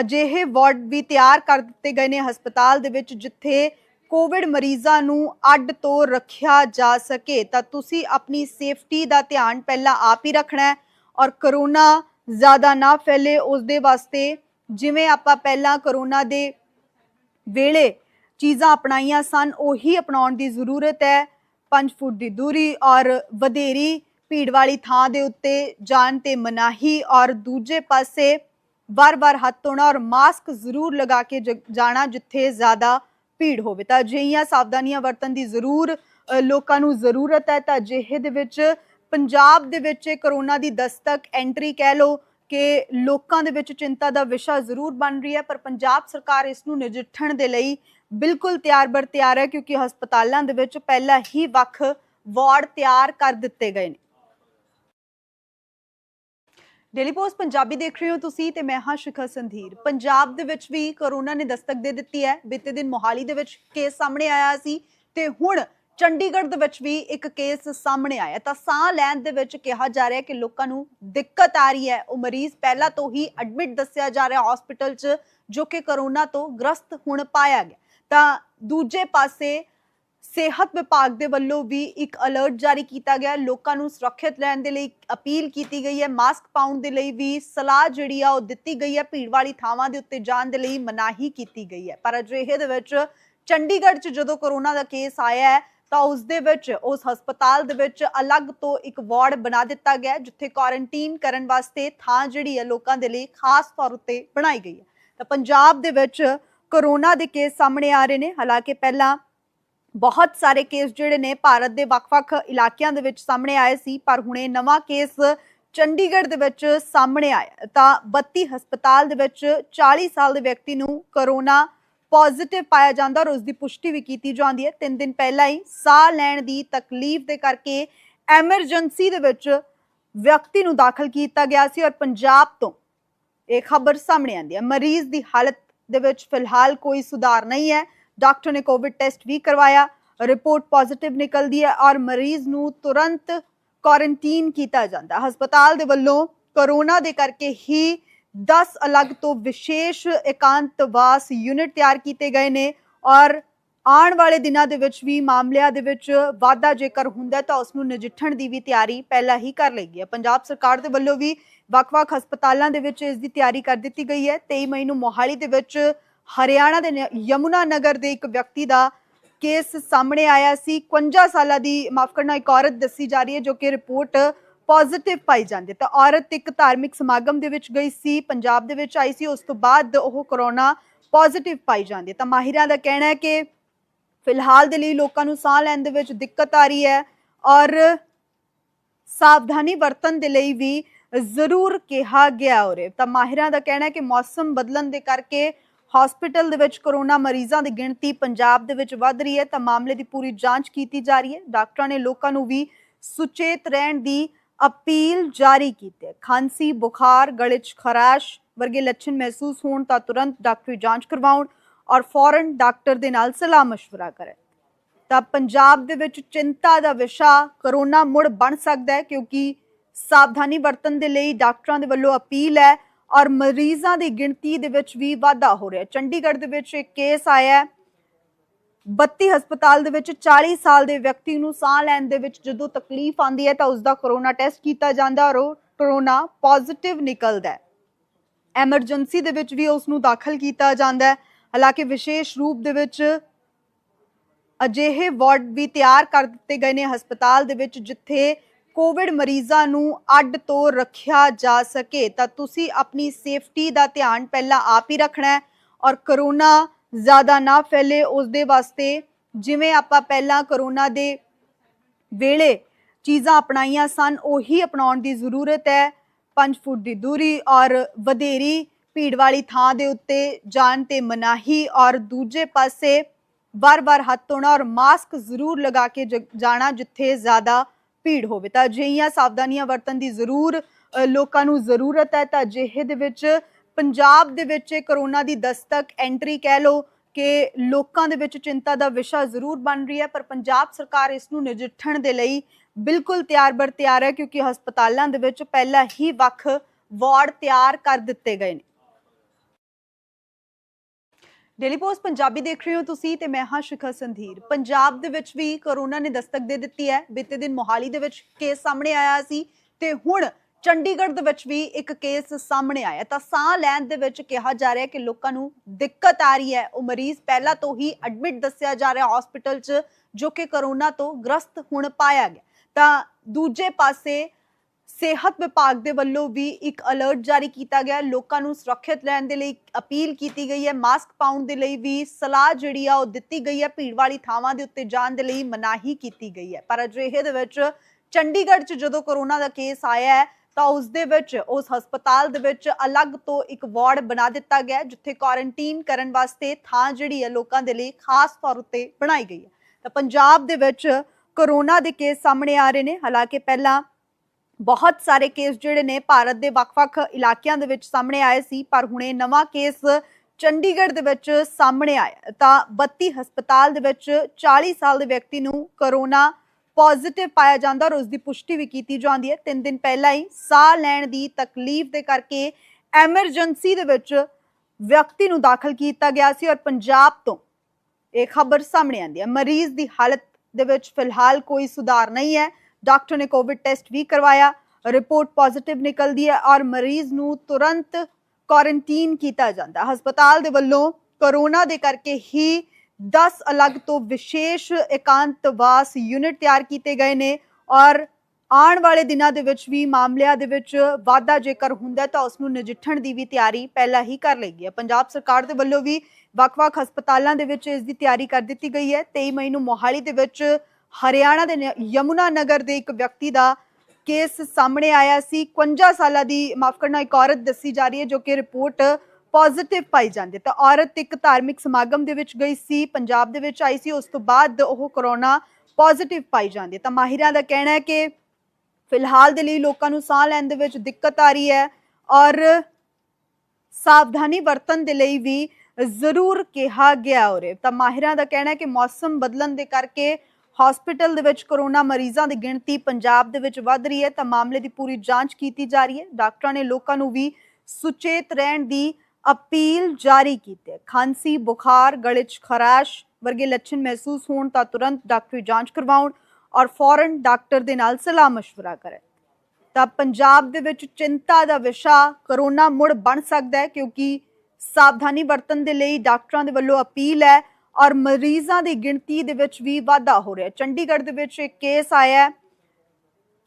ਅਜਿਹੇ ਵਾਰਡ ਵੀ ਤਿਆਰ ਕਰ ਦਿੱਤੇ ਗਏ ਨੇ ਹਸਪਤਾਲ ਦੇ ਵਿੱਚ ਜਿੱਥੇ ਕੋਵਿਡ ਮਰੀਜ਼ਾਂ ਨੂੰ ਅੱਡ ਤੋਂ ਰੱਖਿਆ ਜਾ ਸਕੇ। ਤਾਂ ਤੁਸੀਂ ਆਪਣੀ ਸੇਫਟੀ ਦਾ ਧਿਆਨ ਪਹਿਲਾਂ ਆਪ ਹੀ ਰੱਖਣਾ ਹੈ ਔਰ ਕਰੋਨਾ ਜ਼ਿਆਦਾ ਨਾ ਫੈਲੇ ਉਸ ਦੇ ਵਾਸਤੇ, ਜਿਵੇਂ ਆਪਾਂ ਪਹਿਲਾਂ ਕਰੋਨਾ ਦੇ ਵੇਲੇ ਚੀਜ਼ਾਂ ਅਪਣਾਈਆਂ ਸਨ, ਉਹੀ ਅਪਣਾਉਣ ਦੀ ਜ਼ਰੂਰਤ ਹੈ। 5 ਫੁੱਟ ਦੀ ਦੂਰੀ ਔਰ ਵਧੇਰੀ ਭੀੜ ਵਾਲੀ ਥਾਂ ਦੇ ਉੱਤੇ ਜਾਣ ਤੇ ਮਨਾਹੀ ਔਰ ਦੂਜੇ ਪਾਸੇ ਵਾਰ-ਵਾਰ ਹੱਥ ਧੋਣਾ ਔਰ ਮਾਸਕ ਜ਼ਰੂਰ ਲਗਾ ਕੇ ਜ- ਜਾਣਾ ਜਿੱਥੇ ਜ਼ਿਆਦਾ ਭੀੜ ਹੋਵੇ। ਤਾਂ ਅਜਿਹੀਆਂ ਸਾਵਧਾਨੀਆਂ ਵਰਤਣ ਦੀ ਜ਼ਰੂਰ ਲੋਕਾਂ ਨੂੰ ਜ਼ਰੂਰਤ ਹੈ। ਤਾਂ ਅਜਿਹੇ ਦੇ ਵਿੱਚ ਪੰਜਾਬ ਦੇ ਵਿੱਚ ਕਰੋਨਾ ਦੀ ਦਸਤਕ ਐਂਟਰੀ ਕਹਿ ਲੋ ਕਿ ਲੋਕਾਂ ਦੇ ਵਿੱਚ ਚਿੰਤਾ ਦਾ ਵਿਸ਼ਾ ਜ਼ਰੂਰ ਬਣ ਰਹੀ ਹੈ, ਪਰ ਪੰਜਾਬ ਸਰਕਾਰ ਇਸ ਨੂੰ ਨਜਿੱਠਣ ਦੇ ਲਈ ਬਿਲਕੁਲ ਤਿਆਰ ਬਰ ਤਿਆਰ ਹੈ, ਕਿਉਂਕਿ ਹਸਪਤਾਲਾਂ ਦੇ ਵਿੱਚ ਪਹਿਲਾਂ ਹੀ ਵੱਖ ਵਾਰਡ ਤਿਆਰ ਕਰ ਦਿੱਤੇ ਗਏ ਨੇ। ਡੇਲੀ ਪੋਸਟ ਪੰਜਾਬੀ ਦੇਖ ਰਹੇ ਹੋ ਤੁਸੀਂ ਤੇ ਮੈਂ ਹਾਂ ਸ਼ਿਖਾ ਸੰਧੀਰ। ਪੰਜਾਬ ਦੇ ਵਿੱਚ ਵੀ ਕਰੋਨਾ ਨੇ ਦਸਤਕ ਦੇ ਦਿੱਤੀ ਹੈ। ਬੀਤੇ ਦਿਨ ਮੋਹਾਲੀ ਦੇ ਵਿੱਚ ਕੇਸ ਸਾਹਮਣੇ ਆਇਆ ਸੀ ਤੇ ਹੁਣ ਚੰਡੀਗੜ੍ਹ ਦੇ ਵਿੱਚ ਵੀ ਇੱਕ ਕੇਸ ਸਾਹਮਣੇ ਆਇਆ ਤਾਂ ਸਾਹ ਲੈਣ ਦੇ ਵਿੱਚ ਕਿਹਾ ਜਾ ਰਿਹਾ ਕਿ ਲੋਕਾਂ ਨੂੰ ਦਿੱਕਤ ਆ ਰਹੀ ਹੈ। ਉਹ ਮਰੀਜ਼ ਪਹਿਲਾਂ ਤੋਂ ਹੀ ਐਡਮਿਟ ਦੱਸਿਆ ਜਾ ਰਿਹਾ ਹਸਪੀਟਲ 'ਚ, ਜੋ ਕਿ ਕਰੋਨਾ ਤੋਂ ਗ੍ਰਸਤ ਹੁਣ ਪਾਇਆ ਗਿਆ ਤਾਂ ਦੂਜੇ ਪਾਸੇ ਸਿਹਤ ਵਿਭਾਗ ਦੇ ਵੱਲੋਂ ਵੀ ਇੱਕ ਅਲਰਟ ਜਾਰੀ ਕੀਤਾ ਗਿਆ ਲੋਕਾਂ ਨੂੰ ਸੁਰੱਖਿਅਤ ਰਹਿਣ ਦੇ ਲਈ ਅਪੀਲ ਕੀਤੀ ਗਈ ਹੈ। ਮਾਸਕ ਪਾਉਣ ਦੇ ਲਈ ਵੀ ਸਲਾਹ ਜਿਹੜੀ ਆ ਉਹ ਦਿੱਤੀ ਗਈ ਹੈ। ਭੀੜ ਵਾਲੀ ਥਾਵਾਂ ਦੇ ਉੱਤੇ ਜਾਣ ਦੇ ਲਈ ਮਨਾਹੀ ਕੀਤੀ ਗਈ ਹੈ। ਪਰ ਅਜਿਹੇ ਦੇ ਵਿੱਚ ਚੰਡੀਗੜ੍ਹ 'ਚ ਜਦੋਂ ਕਰੋਨਾ ਦਾ ਕੇਸ ਆਇਆ ਹੈ ਤਾਂ ਉਸ ਦੇ ਵਿੱਚ, ਉਸ ਹਸਪਤਾਲ ਦੇ ਵਿੱਚ ਅਲੱਗ ਤੋਂ ਇੱਕ ਵਾਰਡ ਬਣਾ ਦਿੱਤਾ ਗਿਆ ਜਿੱਥੇ ਕੁਆਰੰਟਾਈਨ ਕਰਨ ਵਾਸਤੇ ਥਾਂ ਜਿਹੜੀ ਹੈ ਲੋਕਾਂ ਦੇ ਲਈ ਖਾਸ ਤੌਰ ਉੱਤੇ ਬਣਾਈ ਗਈ ਹੈ। ਤਾਂ ਪੰਜਾਬ ਦੇ ਵਿੱਚ ਕਰੋਨਾ ਦੇ ਕੇਸ ਸਾਹਮਣੇ ਆ ਰਹੇ ਨੇ। ਹਾਲਾਂਕਿ ਪਹਿਲਾਂ ਬਹੁਤ ਸਾਰੇ ਕੇਸ ਜਿਹੜੇ ਨੇ ਭਾਰਤ ਦੇ ਵੱਖ-ਵੱਖ ਇਲਾਕਿਆਂ ਦੇ ਵਿੱਚ ਸਾਹਮਣੇ ਆਏ ਸੀ, ਪਰ ਹੁਣ ਇਹ ਨਵਾਂ ਕੇਸ ਚੰਡੀਗੜ੍ਹ ਦੇ ਵਿੱਚ ਸਾਹਮਣੇ ਆਇਆ ਤਾਂ 32 ਹਸਪਤਾਲ ਦੇ ਵਿੱਚ 40 ਸਾਲ ਦੇ ਵਿਅਕਤੀ ਨੂੰ ਕਰੋਨਾ ਪੋਜ਼ਿਟਿਵ ਪਾਇਆ ਜਾਂਦਾ ਔਰ ਉਸ ਦੀ ਪੁਸ਼ਟੀ ਵੀ ਕੀਤੀ ਜਾਂਦੀ ਹੈ। ਤਿੰਨ ਦਿਨ ਪਹਿਲਾਂ ਹੀ ਸਾਹ ਲੈਣ ਦੀ ਤਕਲੀਫ ਦੇ ਕਰਕੇ ਐਮਰਜੈਂਸੀ ਦੇ ਵਿੱਚ ਵਿਅਕਤੀ ਨੂੰ ਦਾਖਲ ਕੀਤਾ ਗਿਆ ਸੀ ਔਰ ਪੰਜਾਬ ਤੋਂ ਇਹ ਖਬਰ ਸਾਹਮਣੇ ਆਂਦੀ ਹੈ। ਮਰੀਜ਼ ਦੀ ਹਾਲਤ ਦੇ ਵਿੱਚ ਫਿਲਹਾਲ ਕੋਈ ਸੁਧਾਰ ਨਹੀਂ ਹੈ। ਡਾਕਟਰ ਨੇ ਕੋਵਿਡ ਟੈਸਟ ਵੀ ਕਰਵਾਇਆ, ਰਿਪੋਰਟ ਪੋਜ਼ਿਟਿਵ ਨਿਕਲਦੀ ਹੈ ਔਰ ਮਰੀਜ਼ ਨੂੰ ਤੁਰੰਤ ਕੁਆਰੰਟਾਈਨ ਕੀਤਾ ਜਾਂਦਾ ਹਸਪਤਾਲ ਦੇ ਵੱਲੋਂ ਕਰੋਨਾ ਦੇ ਕਰਕੇ ਹੀ 10 ਅਲੱਗ ਤੋਂ ਵਿਸ਼ੇਸ਼ ਇਕਾਂਤਵਾਸ ਯੂਨਿਟ ਤਿਆਰ ਕੀਤੇ ਗਏ ਨੇ ਔਰ ਆਉਣ ਵਾਲੇ ਦਿਨਾਂ ਦੇ ਵਿੱਚ ਵੀ ਮਾਮਲਿਆਂ ਦੇ ਵਿੱਚ ਵਾਧਾ ਜੇਕਰ ਹੁੰਦਾ ਤਾਂ ਉਸ ਨੂੰ ਨਜਿੱਠਣ ਦੀ ਵੀ ਤਿਆਰੀ ਪਹਿਲਾਂ ਹੀ ਕਰ ਲਈ ਗਈ ਹੈ ਪੰਜਾਬ ਸਰਕਾਰ ਦੇ ਵੱਲੋਂ ਵੀ ਵੱਖ-ਵੱਖ ਹਸਪਤਾਲਾਂ ਦੇ ਵਿੱਚ ਇਸ ਦੀ ਤਿਆਰੀ ਕਰ ਦਿੱਤੀ ਗਈ ਹੈ 23 ਮਈ ਨੂੰ ਮੋਹਾਲੀ ਦੇ ਵਿੱਚ ਹਰਿਆਣਾ ਦੇ ਯਮੁਨਾ ਨਗਰ ਦੇ ਇੱਕ ਵਿਅਕਤੀ ਦਾ ਕੇਸ ਸਾਹਮਣੇ ਆਇਆ ਸੀ 51 ਸਾਲਾਂ ਦੀ ਮਾਫ ਕਰਨਾ ਇੱਕ ਔਰਤ ਦੱਸੀ ਜਾ ਰਹੀ ਹੈ ਜੋ ਕਿ ਰਿਪੋਰਟ ਪੋਜ਼ਿਟਿਵ ਪਾਈ ਜਾਂਦੀ ਤਾਂ ਔਰਤ ਇੱਕ ਧਾਰਮਿਕ ਸਮਾਗਮ ਦੇ ਵਿੱਚ ਗਈ ਸੀ, ਪੰਜਾਬ ਦੇ ਵਿੱਚ ਆਈ ਸੀ, ਉਸ ਤੋਂ ਬਾਅਦ ਉਹ ਕਰੋਨਾ ਪੋਜ਼ਿਟਿਵ ਪਾਈ ਜਾਂਦੀ ਹੈ ਤਾਂ ਮਾਹਿਰਾਂ ਦਾ ਕਹਿਣਾ ਹੈ ਕਿ ਫਿਲਹਾਲ ਦੇ ਲਈ ਲੋਕਾਂ ਨੂੰ ਸਾਹ ਲੈਣ ਦੇ ਵਿੱਚ ਦਿੱਕਤ ਆ ਰਹੀ ਹੈ ਔਰ ਸਾਵਧਾਨੀ ਵਰਤਣ ਦੇ ਲਈ ਵੀ ਜ਼ਰੂਰ ਕਿਹਾ ਗਿਆ ਉਰੇ। ਤਾਂ ਮਾਹਿਰਾਂ ਦਾ ਕਹਿਣਾ ਹੈ ਕਿ ਮੌਸਮ ਬਦਲਣ ਦੇ ਕਰਕੇ ਹਸਪੀਟਲ ਦੇ ਵਿੱਚ ਕਰੋਨਾ ਮਰੀਜ਼ਾਂ ਦੀ ਗਿਣਤੀ ਪੰਜਾਬ ਦੇ ਵਿੱਚ ਵੱਧ ਰਹੀ ਹੈ। ਤਾਂ ਮਾਮਲੇ ਦੀ ਪੂਰੀ ਜਾਂਚ ਕੀਤੀ ਜਾ ਰਹੀ ਹੈ। ਡਾਕਟਰਾਂ ਨੇ ਲੋਕਾਂ ਨੂੰ ਵੀ ਸੁਚੇਤ ਰਹਿਣ ਦੀ ਅਪੀਲ ਜਾਰੀ ਕੀਤੀ ਹੈ। ਖਾਂਸੀ, ਬੁਖਾਰ, ਗਲੇ 'ਚ ਖਰਾਸ਼ ਵਰਗੇ ਲੱਛਣ ਮਹਿਸੂਸ ਹੋਣ ਤਾਂ ਤੁਰੰਤ ਡਾਕਟਰੀ ਜਾਂਚ ਕਰਵਾਉਣ ਔਰ ਫੌਰਨ ਡਾਕਟਰ ਦੇ ਨਾਲ ਸਲਾਹ مشਵਰਾ ਕਰੇ ਤਾਂ ਪੰਜਾਬ ਦੇ ਵਿੱਚ ਚਿੰਤਾ ਦਾ ਵਿਸ਼ਾ ਕਰੋਨਾ ਮੁੜ ਬਣ ਸਕਦਾ ਹੈ ਕਿਉਂਕਿ ਸਾਵਧਾਨੀ ਵਰਤਣ ਦੇ ਲਈ ਡਾਕਟਰਾਂ ਦੇ ਵੱਲੋਂ ਅਪੀਲ ਹੈ ਔਰ ਮਰੀਜ਼ਾਂ ਦੀ ਗਿਣਤੀ ਦੇ ਵਿੱਚ ਵੀ ਵਾਧਾ ਹੋ ਰਿਹਾ ਚੰਡੀਗੜ੍ਹ ਦੇ ਵਿੱਚ ਇੱਕ ਕੇਸ ਆਇਆ ਹੈ 32 ਹਸਪਤਾਲ ਦੇ ਵਿੱਚ 40 ਸਾਲ ਦੇ ਵਿਅਕਤੀ ਨੂੰ ਸਾਹ ਲੈਣ ਦੇ ਵਿੱਚ ਜਦੋਂ ਤਕਲੀਫ ਆਉਂਦੀ ਹੈ ਤਾਂ ਉਸ ਦਾ ਕਰੋਨਾ ਟੈਸਟ ਕੀਤਾ ਜਾਂਦਾ ਔਰ ਉਹ ਕਰੋਨਾ ਪੋਜ਼ਿਟਿਵ ਨਿਕਲਦਾ ਹੈ। ਐਮਰਜੈਂਸੀ ਦੇ ਵਿੱਚ ਵੀ ਉਸ ਨੂੰ ਦਾਖਲ ਕੀਤਾ ਜਾਂਦਾ ਹੈ। ਹਾਲਾਂਕਿ ਵਿਸ਼ੇਸ਼ ਰੂਪ ਦੇ ਵਿੱਚ ਅਜਿਹੇ ਵਾਰਡ ਵੀ ਤਿਆਰ ਕਰ ਦਿੱਤੇ ਗਏ ਨੇ ਹਸਪਤਾਲ ਦੇ ਵਿੱਚ ਜਿੱਥੇ ਕੋਵਿਡ ਮਰੀਜ਼ਾਂ ਨੂੰ ਅੱਡ ਤੋਂ ਰੱਖਿਆ ਜਾ ਸਕੇ। ਤਾਂ ਤੁਸੀਂ ਆਪਣੀ ਸੇਫਟੀ ਦਾ ਧਿਆਨ ਪਹਿਲਾਂ ਆਪ ਹੀ ਰੱਖਣਾ ਹੈ ਔਰ ਕਰੋਨਾ ਜ਼ਿਆਦਾ ਨਾ ਫੈਲੇ ਉਸ ਦੇ ਵਾਸਤੇ ਜਿਵੇਂ ਆਪਾਂ ਪਹਿਲਾਂ ਕਰੋਨਾ ਦੇ ਵੇਲੇ ਚੀਜ਼ਾਂ ਅਪਣਾਈਆਂ ਸਨ ਉਹੀ ਅਪਣਾਉਣ ਦੀ ਜ਼ਰੂਰਤ ਹੈ। 5 ਫੁੱਟ ਦੀ ਦੂਰੀ ਔਰ ਵਧੇਰੀ ਭੀੜ ਵਾਲੀ ਥਾਂ ਦੇ ਉੱਤੇ ਜਾਣ ਤੇ ਮਨਾਹੀ ਔਰ ਦੂਜੇ ਪਾਸੇ ਵਾਰ-ਵਾਰ ਹੱਥ ਧੋਣਾ ਔਰ ਮਾਸਕ ਜ਼ਰੂਰ ਲਗਾ ਕੇ ਜ- ਜਾਣਾ ਜਿੱਥੇ ਜ਼ਿਆਦਾ ਭੀੜ ਹੋਵੇ। ਤਾਂ ਅਜਿਹੀਆਂ ਸਾਵਧਾਨੀਆਂ ਵਰਤਣ ਦੀ ਜ਼ਰੂਰ ਅ, ਲੋਕਾਂ ਨੂੰ ਜ਼ਰੂਰਤ ਹੈ। ਤਾਂ ਅਜਿਹੇ ਦੇ ਵਿੱਚ ਪੰਜਾਬ ਦੇ ਵਿੱਚ ਇਹ ਕਰੋਨਾ ਦੀ ਦਸਤਕ ਐਂਟਰੀ ਕਹਿ ਲਓ ਕਿ ਲੋਕਾਂ ਦੇ ਵਿੱਚ ਚਿੰਤਾ ਦਾ ਵਿਸ਼ਾ ਜ਼ਰੂਰ ਬਣ ਰਹੀ ਹੈ, ਪਰ ਪੰਜਾਬ ਸਰਕਾਰ ਇਸ ਨੂੰ ਨਜਿੱਠਣ ਦੇ ਲਈ ਬਿਲਕੁਲ ਤਿਆਰ ਬਰ ਤਿਆਰ ਹੈ, ਕਿਉਂਕਿ ਹਸਪਤਾਲਾਂ ਦੇ ਵਿੱਚ ਪਹਿਲਾਂ ਹੀ ਵੱਖ ਵਾਰਡ ਤਿਆਰ ਕਰ ਦਿੱਤੇ ਗਏ ਨੇ। ਡੇਲੀ ਪੋਸਟ ਪੰਜਾਬੀ ਦੇਖ ਰਹੇ ਹੋ ਤੁਸੀਂ ਤੇ ਮੈਂ ਹਾਂ ਸ਼ਿਖਾ ਸੰਧੀਰ। ਪੰਜਾਬ ਦੇ ਵਿੱਚ ਵੀ ਕਰੋਨਾ ਨੇ ਦਸਤਕ ਦੇ ਦਿੱਤੀ ਹੈ। ਬੀਤੇ ਦਿਨ ਮੋਹਾਲੀ ਦੇ ਵਿੱਚ ਕੇਸ ਸਾਹਮਣੇ ਆਇਆ ਸੀ ਤੇ ਹੁਣ ਚੰਡੀਗੜ੍ਹ ਦੇ ਵਿੱਚ ਵੀ ਇੱਕ ਕੇਸ ਸਾਹਮਣੇ ਆਇਆ ਤਾਂ ਸਾਹ ਲੈਣ ਦੇ ਵਿੱਚ ਕਿਹਾ ਜਾ ਰਿਹਾ ਕਿ ਲੋਕਾਂ ਨੂੰ ਦਿੱਕਤ ਆ ਰਹੀ ਹੈ। ਉਹ ਮਰੀਜ਼ ਪਹਿਲਾਂ ਤੋਂ ਹੀ ਐਡਮਿਟ ਦੱਸਿਆ ਜਾ ਰਿਹਾ ਹਸਪੀਟਲ 'ਚ, ਜੋ ਕਿ ਕਰੋਨਾ ਤੋਂ ਗ੍ਰਸਤ ਹੁਣ ਪਾਇਆ ਗਿਆ ਤਾਂ ਦੂਜੇ ਪਾਸੇ ਸਿਹਤ ਵਿਭਾਗ ਦੇ ਵੱਲੋਂ ਵੀ ਇੱਕ ਅਲਰਟ ਜਾਰੀ ਕੀਤਾ ਗਿਆ ਲੋਕਾਂ ਨੂੰ ਸੁਰੱਖਿਅਤ ਰਹਿਣ ਦੇ ਲਈ ਅਪੀਲ ਕੀਤੀ ਗਈ ਹੈ। ਮਾਸਕ ਪਾਉਣ ਦੇ ਲਈ ਵੀ ਸਲਾਹ ਜਿਹੜੀ ਆ ਉਹ ਦਿੱਤੀ ਗਈ ਹੈ। ਭੀੜ ਵਾਲੀ ਥਾਵਾਂ ਦੇ ਉੱਤੇ ਜਾਣ ਦੇ ਲਈ ਮਨਾਹੀ ਕੀਤੀ ਗਈ ਹੈ। ਪਰ ਅਜਿਹੇ ਦੇ ਵਿੱਚ ਚੰਡੀਗੜ੍ਹ 'ਚ ਜਦੋਂ ਕਰੋਨਾ ਦਾ ਕੇਸ ਆਇਆ ਹੈ ਤਾਂ ਉਸ ਦੇ ਵਿੱਚ, ਉਸ ਹਸਪਤਾਲ ਦੇ ਵਿੱਚ ਅਲੱਗ ਤੋਂ ਇੱਕ ਵਾਰਡ ਬਣਾ ਦਿੱਤਾ ਗਿਆ ਜਿੱਥੇ ਕੁਆਰੰਟਾਈਨ ਕਰਨ ਵਾਸਤੇ ਥਾਂ ਜਿਹੜੀ ਹੈ ਲੋਕਾਂ ਦੇ ਲਈ ਖਾਸ ਤੌਰ ਉੱਤੇ ਬਣਾਈ ਗਈ ਹੈ। ਤਾਂ ਪੰਜਾਬ ਦੇ ਵਿੱਚ ਕਰੋਨਾ ਦੇ ਕੇਸ ਸਾਹਮਣੇ ਆ ਰਹੇ ਨੇ। ਹਾਲਾਂਕਿ ਪਹਿਲਾਂ ਬਹੁਤ ਸਾਰੇ ਕੇਸ ਜਿਹੜੇ ਨੇ ਭਾਰਤ ਦੇ ਵੱਖ-ਵੱਖ ਇਲਾਕਿਆਂ ਦੇ ਵਿੱਚ ਸਾਹਮਣੇ ਆਏ ਸੀ, ਪਰ ਹੁਣ ਇਹ ਨਵਾਂ ਕੇਸ ਚੰਡੀਗੜ੍ਹ ਦੇ ਵਿੱਚ ਸਾਹਮਣੇ ਆਇਆ ਤਾਂ 32 ਹਸਪਤਾਲ ਦੇ ਵਿੱਚ 40 ਸਾਲ ਦੇ ਵਿਅਕਤੀ ਨੂੰ ਕਰੋਨਾ ਪੋਜ਼ਿਟਿਵ ਪਾਇਆ ਜਾਂਦਾ ਔਰ ਉਸ ਦੀ ਪੁਸ਼ਟੀ ਵੀ ਕੀਤੀ ਜਾਂਦੀ ਹੈ। ਤਿੰਨ ਦਿਨ ਪਹਿਲਾਂ ਹੀ ਸਾਹ ਲੈਣ ਦੀ ਤਕਲੀਫ ਦੇ ਕਰਕੇ ਐਮਰਜੈਂਸੀ ਦੇ ਵਿੱਚ ਵਿਅਕਤੀ ਨੂੰ ਦਾਖਲ ਕੀਤਾ ਗਿਆ ਸੀ ਔਰ ਪੰਜਾਬ ਤੋਂ ਇਹ ਖਬਰ ਸਾਹਮਣੇ ਆਂਦੀ ਹੈ। ਮਰੀਜ਼ ਦੀ ਹਾਲਤ ਦੇ ਵਿੱਚ ਫਿਲਹਾਲ ਕੋਈ ਸੁਧਾਰ ਨਹੀਂ ਹੈ। ਡਾਕਟਰ ਨੇ ਕੋਵਿਡ ਟੈਸਟ ਵੀ ਕਰਵਾਇਆ, ਰਿਪੋਰਟ ਪੋਜ਼ਿਟਿਵ ਨਿਕਲਦੀ ਹੈ ਔਰ ਮਰੀਜ਼ ਨੂੰ ਤੁਰੰਤ ਕੁਆਰੰਟਾਈਨ ਕੀਤਾ ਜਾਂਦਾ। ਹਸਪਤਾਲ ਦੇ ਵੱਲੋਂ ਕਰੋਨਾ ਦੇ ਕਰਕੇ ਹੀ 10 ਅਲੱਗ ਤੋਂ ਵਿਸ਼ੇਸ਼ ਇਕਾਂਤਵਾਸ ਯੂਨਿਟ ਤਿਆਰ ਕੀਤੇ ਗਏ ਨੇ ਔਰ ਆਉਣ ਵਾਲੇ ਦਿਨਾਂ ਦੇ ਵਿੱਚ ਵੀ ਮਾਮਲਿਆਂ ਦੇ ਵਿੱਚ ਵਾਧਾ ਜੇਕਰ ਹੁੰਦਾ ਤਾਂ ਉਸ ਨੂੰ ਨਜਿੱਠਣ ਦੀ ਵੀ ਤਿਆਰੀ ਪਹਿਲਾਂ ਹੀ ਕਰ ਲਈ ਗਈ ਹੈ ਪੰਜਾਬ ਸਰਕਾਰ ਦੇ ਵੱਲੋਂ ਵੀ ਵੱਖ-ਵੱਖ ਹਸਪਤਾਲਾਂ ਦੇ ਵਿੱਚ ਇਸ ਦੀ ਤਿਆਰੀ ਕਰ ਦਿੱਤੀ ਗਈ ਹੈ 23 ਮਈ ਨੂੰ ਮੋਹਾਲੀ ਦੇ ਵਿੱਚ ਹਰਿਆਣਾ ਦੇ ਯਮੁਨਾ ਨਗਰ ਦੇ ਇੱਕ ਵਿਅਕਤੀ ਦਾ ਕੇਸ ਸਾਹਮਣੇ ਆਇਆ ਸੀ 51 ਸਾਲਾਂ ਦੀ ਮਾਫ ਕਰਨਾ ਇੱਕ ਔਰਤ ਦੱਸੀ ਜਾ ਰਹੀ ਹੈ ਜੋ ਕਿ ਰਿਪੋਰਟ ਪੋਜ਼ਿਟਿਵ ਪਾਈ ਜਾਂਦੀ ਤਾਂ ਔਰਤ ਇੱਕ ਧਾਰਮਿਕ ਸਮਾਗਮ ਦੇ ਵਿੱਚ ਗਈ ਸੀ, ਪੰਜਾਬ ਦੇ ਵਿੱਚ ਆਈ ਸੀ, ਉਸ ਤੋਂ ਬਾਅਦ ਉਹ ਕਰੋਨਾ ਪੋਜ਼ਿਟਿਵ ਪਾਈ ਜਾਂਦੀ ਤਾਂ ਮਾਹਿਰਾਂ ਦਾ ਕਹਿਣਾ ਹੈ ਕਿ ਫਿਲਹਾਲ ਦੇ ਲਈ ਲੋਕਾਂ ਨੂੰ ਸਾਹ ਲੈਣ ਦੇ ਵਿੱਚ ਦਿੱਕਤ ਆ ਰਹੀ ਹੈ ਔਰ ਸਾਵਧਾਨੀ ਵਰਤਣ ਦੇ ਲਈ ਵੀ ਜ਼ਰੂਰ ਕਿਹਾ ਗਿਆ ਉਰੇ। ਤਾਂ ਮਾਹਿਰਾਂ ਦਾ ਕਹਿਣਾ ਹੈ ਕਿ ਮੌਸਮ ਬਦਲਣ ਦੇ ਕਰਕੇ ਹਸਪੀਟਲ ਦੇ ਵਿੱਚ ਕਰੋਨਾ ਮਰੀਜ਼ਾਂ ਦੀ ਗਿਣਤੀ ਪੰਜਾਬ ਦੇ ਵਿੱਚ ਵੱਧ ਰਹੀ ਹੈ। ਤਾਂ ਮਾਮਲੇ ਦੀ ਪੂਰੀ ਜਾਂਚ ਕੀਤੀ ਜਾ ਰਹੀ ਹੈ। ਡਾਕਟਰਾਂ ਨੇ ਲੋਕਾਂ ਨੂੰ ਵੀ ਸੁਚੇਤ ਰਹਿਣ ਦੀ ਅਪੀਲ ਜਾਰੀ ਕੀਤੀ ਹੈ। ਖਾਂਸੀ, ਬੁਖਾਰ, ਗਲੇ 'ਚ ਖਰਾਸ਼ ਵਰਗੇ ਲੱਛਣ ਮਹਿਸੂਸ ਹੋਣ ਤਾਂ ਤੁਰੰਤ ਡਾਕਟਰੀ ਜਾਂਚ ਕਰਵਾਉਣ ਔਰ ਫੌਰਨ ਡਾਕਟਰ ਦੇ ਨਾਲ ਸਲਾਹ مشਵਰਾ ਕਰੇ ਤਾਂ ਪੰਜਾਬ ਦੇ ਵਿੱਚ ਚਿੰਤਾ ਦਾ ਵਿਸ਼ਾ ਕਰੋਨਾ ਮੁੜ ਬਣ ਸਕਦਾ ਹੈ ਕਿਉਂਕਿ ਸਾਵਧਾਨੀ ਵਰਤਣ ਦੇ ਲਈ ਡਾਕਟਰਾਂ ਦੇ ਵੱਲੋਂ ਅਪੀਲ ਹੈ ਔਰ ਮਰੀਜ਼ਾਂ ਦੀ ਗਿਣਤੀ ਦੇ ਵਿੱਚ ਵੀ ਵਾਧਾ ਹੋ ਰਿਹਾ ਚੰਡੀਗੜ੍ਹ ਦੇ ਵਿੱਚ ਇੱਕ ਕੇਸ ਆਇਆ ਹੈ